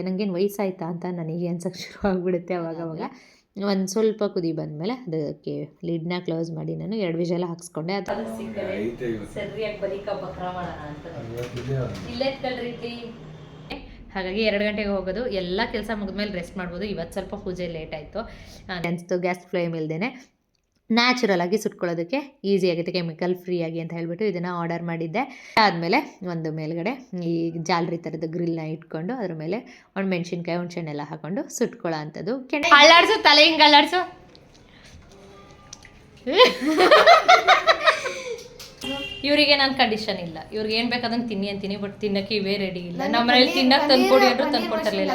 ಆಗ್ಬಿಡುತ್ತೆ. ನನಗೇನು ವಯಸ್ಸಾಯ್ತಾ ಅಂತ ನನಗೆ ಅನ್ಸಕ್ಕೆ ಶುರು ಆಗಿಬಿಡುತ್ತೆ ಅವಾಗ ಅವಾಗ. ಒಂದು ಸ್ವಲ್ಪ ಕುದಿ ಬಂದಮೇಲೆ ಅದಕ್ಕೆ ಲಿಡ್ನ ಕ್ಲೋಸ್ ಮಾಡಿ ನಾನು ಎರಡು ವಿಷಯಲ್ಲ ಹಾಕ್ಸ್ಕೊಂಡೆ. ಅದು ಐತೆ ಇವತ್ತು ಸರಿಯಾಗಿ ಬರೀಕ ಮಾಡೋಣ ಅಂತ. ಇಲ್ಲೇ ಎತ್ಕೊಳ್ರಿ ಇಲ್ಲಿ. ಹಾಗಾಗಿ ಎರಡು ಗಂಟೆಗೆ ಹೋಗೋದು. ಎಲ್ಲ ಕೆಲಸ ಮುಗಿದ್ಮೇಲೆ ರೆಸ್ಟ್ ಮಾಡ್ಬೋದು. ಇವತ್ತು ಸ್ವಲ್ಪ ಪೂಜೆ ಲೇಟ್ ಆಯಿತು. ಅನಿಸ್ತು ಗ್ಯಾಸ್ ಫ್ಲೇಮ್ ಇಲ್ದೇ ನ್ಯಾಚುರಲ್ ಆಗಿ ಸುಟ್ಕೊಳ್ಳೋದಕ್ಕೆ ಈಸಿ ಆಗುತ್ತೆ ಕೆಮಿಕಲ್ ಫ್ರೀ ಆಗಿ ಅಂತ ಹೇಳ್ಬಿಟ್ಟು ಇದನ್ನು ಆರ್ಡರ್ ಮಾಡಿದ್ದೆ. ಆದಮೇಲೆ ಒಂದು ಮೇಲ್ಗಡೆ ಈ ಜಾಲರಿ ಥರದ ಗ್ರಿಲ್ನ ಇಟ್ಕೊಂಡು ಅದ್ರ ಮೇಲೆ ಒಂದು ಮೆಣಸಿನ್ಕಾಯಿ ಹುಣ್ಸೆಣ್ಣೆಲ್ಲ ಹಾಕೊಂಡು ಸುಟ್ಕೊಳ್ಳೋ ಅಂಥದ್ದು. ಕೆಣೆ ಅಳ್ಳಾಡ್ಸು ತಲೆ ಹಿಂಗೆ ಅಲ್ಲಾಡ್ಸು. ಇವರಿಗೆ ನಾನು ಕಂಡೀಷನ್ ಇಲ್ಲ. ಇವ್ರಿಗೆ ಏನು ಬೇಕಾದಂಗೆ ತಿನ್ನಿ ಅಂತೀನಿ ಬಟ್ ತಿನ್ನಕ್ಕೆ ಇವೇ ರೆಡಿ ಇಲ್ಲ. ನಮ್ಮ ಮನೇಲಿ ತಿನ್ನಕ್ಕೆ ತಂದ್ಕೊಡಿ ಅಂದ್ರೂ ತಂದ್ಕೊಡ್ತಿರ್ಲಿಲ್ಲ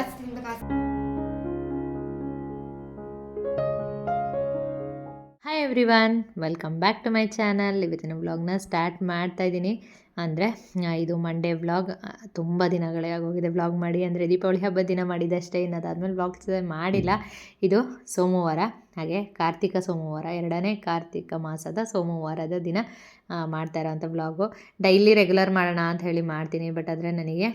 hi everyone welcome back to my channel ಇವತ್ತಿನ ವ್ಲಾಗ್ನ ಸ್ಟಾರ್ಟ್ ಮಾಡ್ತಾ ಇದ್ದೀನಿ. ಅಂದರೆ ಇದು ಮಂಡೇ ವ್ಲಾಗ್ ತುಂಬ ದಿನಗಳೇ ಆಗೋಗಿದೆ ವ್ಲಾಗ್ ಮಾಡಿ. ಅಂದರೆ, ದೀಪಾವಳಿ ಹಬ್ಬದ ದಿನ ಮಾಡಿದ್ದಷ್ಟೇ ಇನ್ನು ಅದಾದಮೇಲೆ ವ್ಲಾಗ್ಸ್ ಮಾಡಿಲ್ಲ. ಇದು ಸೋಮವಾರ. ಹಾಗೆ ಕಾರ್ತಿಕ ಸೋಮವಾರ, ಎರಡನೇ ಕಾರ್ತಿಕ ಮಾಸದ ಸೋಮವಾರದ ದಿನ ಮಾಡ್ತಾ ಇರೋವಂಥ ವ್ಲಾಗು ಡೈಲಿ ರೆಗ್ಯುಲರ್ ಮಾಡೋಣ ಅಂತ ಹೇಳಿ ಮಾಡ್ತೀನಿ. ಬಟ್ ಆದರೆ, ನನಗೆ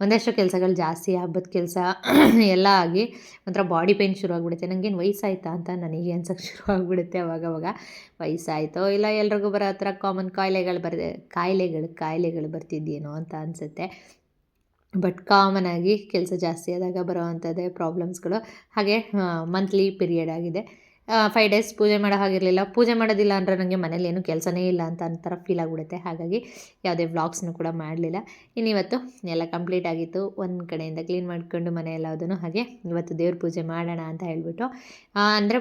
ಒಂದಷ್ಟು ಕೆಲಸಗಳು ಜಾಸ್ತಿ, ಹಬ್ಬದ ಕೆಲಸ ಎಲ್ಲ ಆಗಿ ಒಂಥರ ಬಾಡಿ ಪೇಯ್ನ್ ಶುರು ಆಗಿಬಿಡುತ್ತೆ ನನಗೇನು ವಯಸ್ಸಾಯ್ತಾ ಅಂತ ನನಗೆ ಅನ್ಸೋಕ್ಕೆ ಶುರು ಆಗಿಬಿಡುತ್ತೆ ಅವಾಗವಾಗ ವಯಸ್ಸಾಯಿತೋ ಇಲ್ಲ ಎಲ್ರಿಗೂ ಬರೋ ಹತ್ರ ಕಾಮನ್ ಕಾಯಿಲೆಗಳು ಬರ್ ಕಾಯಿಲೆಗಳು ಕಾಯಿಲೆಗಳು ಬರ್ತಿದ್ದೇನೋ ಅಂತ ಅನಿಸುತ್ತೆ. ಬಟ್ ಕಾಮನ್ ಆಗಿ ಕೆಲಸ ಜಾಸ್ತಿ ಆದಾಗ ಬರೋ ಅಂಥದ್ದೇ ಪ್ರಾಬ್ಲಮ್ಸ್ಗಳು ಹಾಗೆ ಮಂತ್ಲಿ ಪೀರಿಯಡ್ ಆಗಿದೆ. ಫೈವ್ ಡೇಸ್ ಪೂಜೆ ಮಾಡೋ ಹಾಗಿರಲಿಲ್ಲ. ಪೂಜೆ ಮಾಡೋದಿಲ್ಲ ಅಂದರೆ ನನಗೆ ಮನೇಲಿ ಏನೂ ಕೆಲಸನೇ ಇಲ್ಲ ಅಂತ ಒಂಥರ ಫೀಲ್ ಆಗಿಬಿಡುತ್ತೆ. ಹಾಗಾಗಿ ಯಾವುದೇ ವ್ಲಾಗ್ಸ್ನು ಕೂಡ ಮಾಡಲಿಲ್ಲ. ಇನ್ನಿವತ್ತು ಎಲ್ಲ ಕಂಪ್ಲೀಟ್ ಆಗಿತ್ತು. ಒಂದು ಕಡೆಯಿಂದ ಕ್ಲೀನ್ ಮಾಡಿಕೊಂಡು ಮನೆ ಹಾಗೆ ಇವತ್ತು ದೇವ್ರ ಪೂಜೆ ಮಾಡೋಣ ಅಂತ ಹೇಳ್ಬಿಟ್ಟು ಅಂದರೆ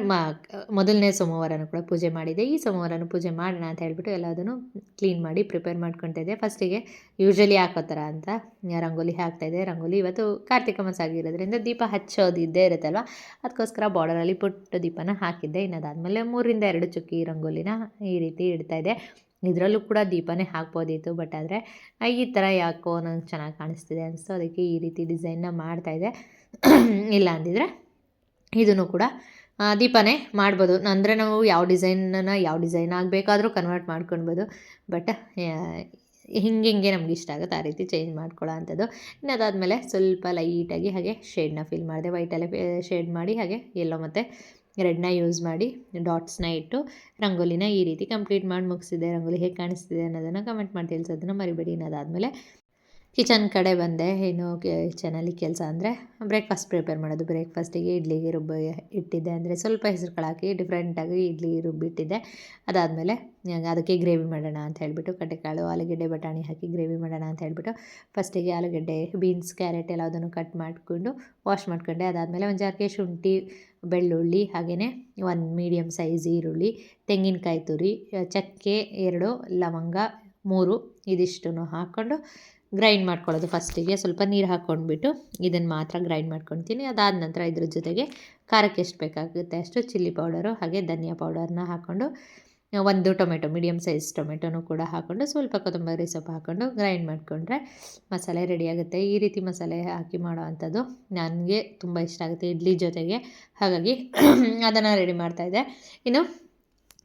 ಮೊದಲನೇ ಸೋಮವಾರನೂ ಕೂಡ ಪೂಜೆ ಮಾಡಿದೆ ಈ ಸೋಮವಾರನೂ ಪೂಜೆ ಮಾಡೋಣ ಅಂತ ಹೇಳ್ಬಿಟ್ಟು ಎಲ್ಲದನ್ನು ಕ್ಲೀನ್ ಮಾಡಿ ಪ್ರಿಪೇರ್ ಮಾಡ್ಕೊತಿದ್ದೆ ಫಸ್ಟಿಗೆ ಯೂಶ್ವಲಿ ಹಾಕೋ ಥರ ಅಂತ ರಂಗೋಲಿ ಹಾಕ್ತಾಯಿದ್ದೆ ರಂಗೋಲಿ ಇವತ್ತು ಕಾರ್ತಿಕ ಮಾಸ ಆಗಿರೋದ್ರಿಂದ ದೀಪ ಹಚ್ಚೋದು ಇದ್ದೇ ಇರುತ್ತಲ್ವ? ಅದಕ್ಕೋಸ್ಕರ ಬಾರ್ಡರಲ್ಲಿ ಪುಟ್ಟ ದೀಪನ ಹಾಕಿದ್ದೆ. ಇನ್ನು ಅದಾದಮೇಲೆ ಮೂರಿಂದ ಎರಡು ಚುಕ್ಕಿ ರಂಗೋಲಿನ ಈ ರೀತಿ ಇಡ್ತಾಯಿದ್ದೆ ಇದರಲ್ಲೂ ಕೂಡ ದೀಪನೇ ಹಾಕ್ಬೋದಿತ್ತು, ಬಟ್ ಆದರೆ ಈ ಥರ ಯಾಕೋ ನಂಗೆ ಚೆನ್ನಾಗಿ ಕಾಣಿಸ್ತಿದೆ ಅನಿಸ್ತು. ಅದಕ್ಕೆ ಈ ರೀತಿ ಡಿಸೈನ್ನ ಮಾಡ್ತಾಯಿದ್ದೆ ಇಲ್ಲ ಅಂದಿದ್ರೆ, ಇದನ್ನು ಕೂಡ ದೀಪನೇ ಮಾಡ್ಬೋದು. ಅಂದರೆ ನಾವು ಯಾವ ಡಿಸೈನನ್ನು ಯಾವ ಡಿಸೈನ್ ಆಗಬೇಕಾದ್ರೂ ಕನ್ವರ್ಟ್ ಮಾಡ್ಕೊಳ್ಬೋದು ಬಟ್ ಹಿಂಗೆ ಹಿಂಗೆ ನಮ್ಗೆ ಇಷ್ಟ ಆಗುತ್ತೆ ಆ ರೀತಿ ಚೇಂಜ್ ಮಾಡ್ಕೊಳ್ಳೋ ಅಂಥದ್ದು. ಇನ್ನು ಅದಾದಮೇಲೆ ಸ್ವಲ್ಪ ಲೈಟಾಗಿ ಹಾಗೆ ಶೇಡ್ನ ಫಿಲ್ ಮಾಡಿದೆ. ವೈಟಲ್ಲೇ ಶೇಡ್ ಮಾಡಿ ಹಾಗೆ ಎಲ್ಲೋ ಮತ್ತು ರೆಡ್ನ ಯೂಸ್ ಮಾಡಿ ಡಾಟ್ಸ್ನ ಇಟ್ಟು ರಂಗೋಲಿನ ಈ ರೀತಿ ಕಂಪ್ಲೀಟ್ ಮಾಡಿ ಮುಗಿಸಿದೆ. ರಂಗೋಲಿ ಹೇಗೆ ಕಾಣಿಸ್ತಿದೆ ಅನ್ನೋದನ್ನು ಕಮೆಂಟ್ ಮಾಡಿ, ತಿಳಿಸೋದನ್ನು ಮರಿಬೇಡಿ. ಅನ್ನೋದಾದಮೇಲೆ ಕಿಚನ್ ಕಡೆ ಬಂದೆ. ಏನು ಕಿಚನಲ್ಲಿ ಕೆಲಸ ಅಂದರೆ ಬ್ರೇಕ್ಫಾಸ್ಟ್ ಪ್ರಿಪೇರ್ ಮಾಡೋದು. ಬ್ರೇಕ್ಫಾಸ್ಟಿಗೆ ಇಡ್ಲಿಗೆ ರುಬ್ಬಿ ಇಟ್ಟಿದ್ದೆ. ಅಂದರೆ ಸ್ವಲ್ಪ ಹೆಸರು ಕಾಳು ಹಾಕಿ ಡಿಫ್ರೆಂಟಾಗಿ ಇಡ್ಲಿ ರುಬ್ಬಿಟ್ಟಿದ್ದೆ. ಅದಾದಮೇಲೆ ಅದಕ್ಕೆ ಗ್ರೇವಿ ಮಾಡೋಣ ಅಂತ ಹೇಳಿಬಿಟ್ಟು ಕಡ್ಲೆಕಾಳು ಆಲೂಗೆಡ್ಡೆ, ಬಟಾಣಿ ಹಾಕಿ ಗ್ರೇವಿ ಮಾಡೋಣ ಅಂತ ಹೇಳಿಬಿಟ್ಟು ಫಸ್ಟಿಗೆ ಆಲೂಗೆಡ್ಡೆ ಬೀನ್ಸ್ ಕ್ಯಾರೆಟ್ ಎಲ್ಲದನ್ನು ಕಟ್ ಮಾಡಿಕೊಂಡು ವಾಶ್ ಮಾಡ್ಕೊಂಡೆ. ಅದಾದಮೇಲೆ ಒಂದು ಜಾರಿಗೆ ಶುಂಠಿ, ಬೆಳ್ಳುಳ್ಳಿ ಹಾಗೆಯೇ ಒಂದು ಮೀಡಿಯಮ್ ಸೈಜ್ ಈರುಳ್ಳಿ, ತೆಂಗಿನಕಾಯಿ ತುರಿ, ಚಕ್ಕೆ ಎರಡು, ಲವಂಗ ಮೂರು ಇದಿಷ್ಟನ್ನು ಹಾಕ್ಕೊಂಡು ಗ್ರೈಂಡ್ ಮಾಡ್ಕೊಳ್ಳೋದು ಫಸ್ಟಿಗೆ. ಸ್ವಲ್ಪ ನೀರು ಹಾಕ್ಕೊಂಡ್ಬಿಟ್ಟು ಇದನ್ನು ಮಾತ್ರ ಗ್ರೈಂಡ್ ಮಾಡ್ಕೊತೀನಿ. ಅದಾದ ನಂತರ ಇದ್ರ ಜೊತೆಗೆ ಖಾರಕ್ಕೆ ಎಷ್ಟು ಬೇಕಾಗುತ್ತೆ ಅಷ್ಟು ಚಿಲ್ಲಿ ಪೌಡರು, ಹಾಗೆ ಧನಿಯಾ ಪೌಡರ್ನ ಹಾಕ್ಕೊಂಡು ಒಂದು ಟೊಮೆಟೊ ಮೀಡಿಯಮ್ ಸೈಜ್ ಟೊಮೆಟೊನೂ ಕೂಡ ಹಾಕ್ಕೊಂಡು ಸ್ವಲ್ಪ ಕೊತ್ತಂಬರಿ ಸೊಪ್ಪು ಹಾಕ್ಕೊಂಡು ಗ್ರೈಂಡ್ ಮಾಡಿಕೊಂಡ್ರೆ ಮಸಾಲೆ ರೆಡಿಯಾಗುತ್ತೆ ಈ ರೀತಿ ಮಸಾಲೆ ಹಾಕಿ ಮಾಡೋ ಅಂಥದ್ದು ನನಗೆ ತುಂಬ ಇಷ್ಟ ಆಗುತ್ತೆ, ಇಡ್ಲಿ ಜೊತೆಗೆ. ಹಾಗಾಗಿ ಅದನ್ನು ರೆಡಿ ಮಾಡ್ತಾಯಿದ್ದೆ ಇನ್ನು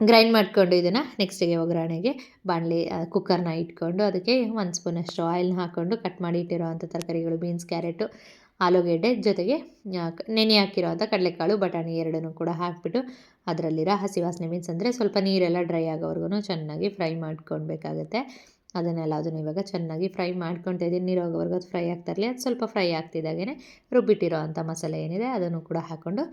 ಗ್ರೈಂಡ್ ಮಾಡಿಕೊಂಡು ಇದನ್ನು ನೆಕ್ಸ್ಟಿಗೆ ಒಗ್ಗರಣೆಗೆ ಬಾಣಲಿ ಕುಕ್ಕರ್ನ ಇಟ್ಕೊಂಡು ಅದಕ್ಕೆ ಒಂದು ಸ್ಪೂನಷ್ಟು ಆಯಿಲ್ನ ಹಾಕ್ಕೊಂಡು ಕಟ್ ಮಾಡಿ ಇಟ್ಟಿರೋವಂಥ ತರಕಾರಿಗಳು ಬೀನ್ಸ್ ಕ್ಯಾರೆಟು ಆಲೂಗೆಡ್ಡೆ ಜೊತೆಗೆ ನೆನೆ ಹಾಕಿರೋವಂಥ ಕಡಲೆಕಾಳು, ಬಟಾಣಿ ಎರಡನ್ನೂ ಕೂಡ ಹಾಕಿಬಿಟ್ಟು ಅದರಲ್ಲಿರೋ ಹಸಿ ವಾಸನೆ ಮೀನ್ಸ್ ಅಂದರೆ ಸ್ವಲ್ಪ ನೀರೆಲ್ಲ ಡ್ರೈ ಆಗೋವರೆಗೂ ಚೆನ್ನಾಗಿ ಫ್ರೈ ಮಾಡ್ಕೊಳ್ಬೇಕಾಗತ್ತೆ. ಅದನ್ನೆಲ್ಲ ಅದನ್ನು ಇವಾಗ ಚೆನ್ನಾಗಿ ಫ್ರೈ ಮಾಡ್ಕೊತಾ ಇದ್ದೀನಿ. ನೀರು ಹೋಗೋವರೆಗೂ ಅದು ಫ್ರೈ ಆಗ್ತಾ ಇರಲಿ. ಅದು ಸ್ವಲ್ಪ ಫ್ರೈ ಆಗ್ತಿದ್ದಾಗೇ ರುಬ್ಬಿಟ್ಟಿರೋ ಅಂಥ ಮಸಾಲೆ ಏನಿದೆ ಅದನ್ನು ಕೂಡ ಹಾಕ್ಕೊಂಡು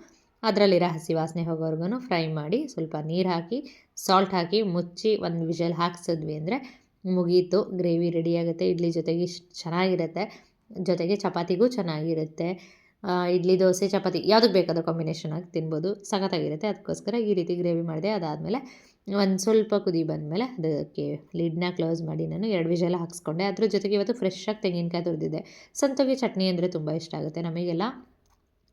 ಅದರಲ್ಲಿರೋ ಹಸಿ ವಾಸನೆ ಹೋಗೋವರೆಗೂ ಫ್ರೈ ಮಾಡಿ ಸ್ವಲ್ಪ ನೀರು ಹಾಕಿ ಸಾಲ್ಟ್ ಹಾಕಿ ಮುಚ್ಚಿ ಒಂದು ವಿಷಲ್ ಹಾಕ್ಸಿದ್ವಿ ಅಂದರೆ ಮುಗೀತು. ಗ್ರೇವಿ ರೆಡಿಯಾಗುತ್ತೆ ಇಡ್ಲಿ ಜೊತೆಗೆ ಇಷ್ಟು ಚೆನ್ನಾಗಿರುತ್ತೆ. ಜೊತೆಗೆ ಚಪಾತಿಗೂ ಚೆನ್ನಾಗಿರುತ್ತೆ. ಇಡ್ಲಿ ದೋಸೆ, ಚಪಾತಿ ಯಾವುದಕ್ಕೆ ಬೇಕಾದ ಕಾಂಬಿನೇಷನ್ ಆಗಿ ತಿನ್ಬೋದು. ಸಖತ್ತಾಗಿರುತ್ತೆ. ಅದಕ್ಕೋಸ್ಕರ ಈ ರೀತಿ ಗ್ರೇವಿ ಮಾಡಿದೆ. ಅದಾದಮೇಲೆ ಒಂದು ಸ್ವಲ್ಪ ಕುದಿ ಬಂದಮೇಲೆ ಅದಕ್ಕೆ ಲಿಡ್ನ ಕ್ಲೋಸ್ ಮಾಡಿ ನಾನು ಎರಡು ವಿಷಲ್ ಹಾಕಿಸ್ಕೊಂಡೆ. ಅದ್ರ ಜೊತೆಗೆ ಇವತ್ತು ಫ್ರೆಶ್ಶಾಗಿ ತೆಂಗಿನಕಾಯಿ ತುರಿದಿದ್ದೆ. ಸಂತೋಗಿ ಚಟ್ನಿ ಅಂದರೆ ತುಂಬ ಇಷ್ಟ ಆಗುತ್ತೆ. ನಮಗೆಲ್ಲ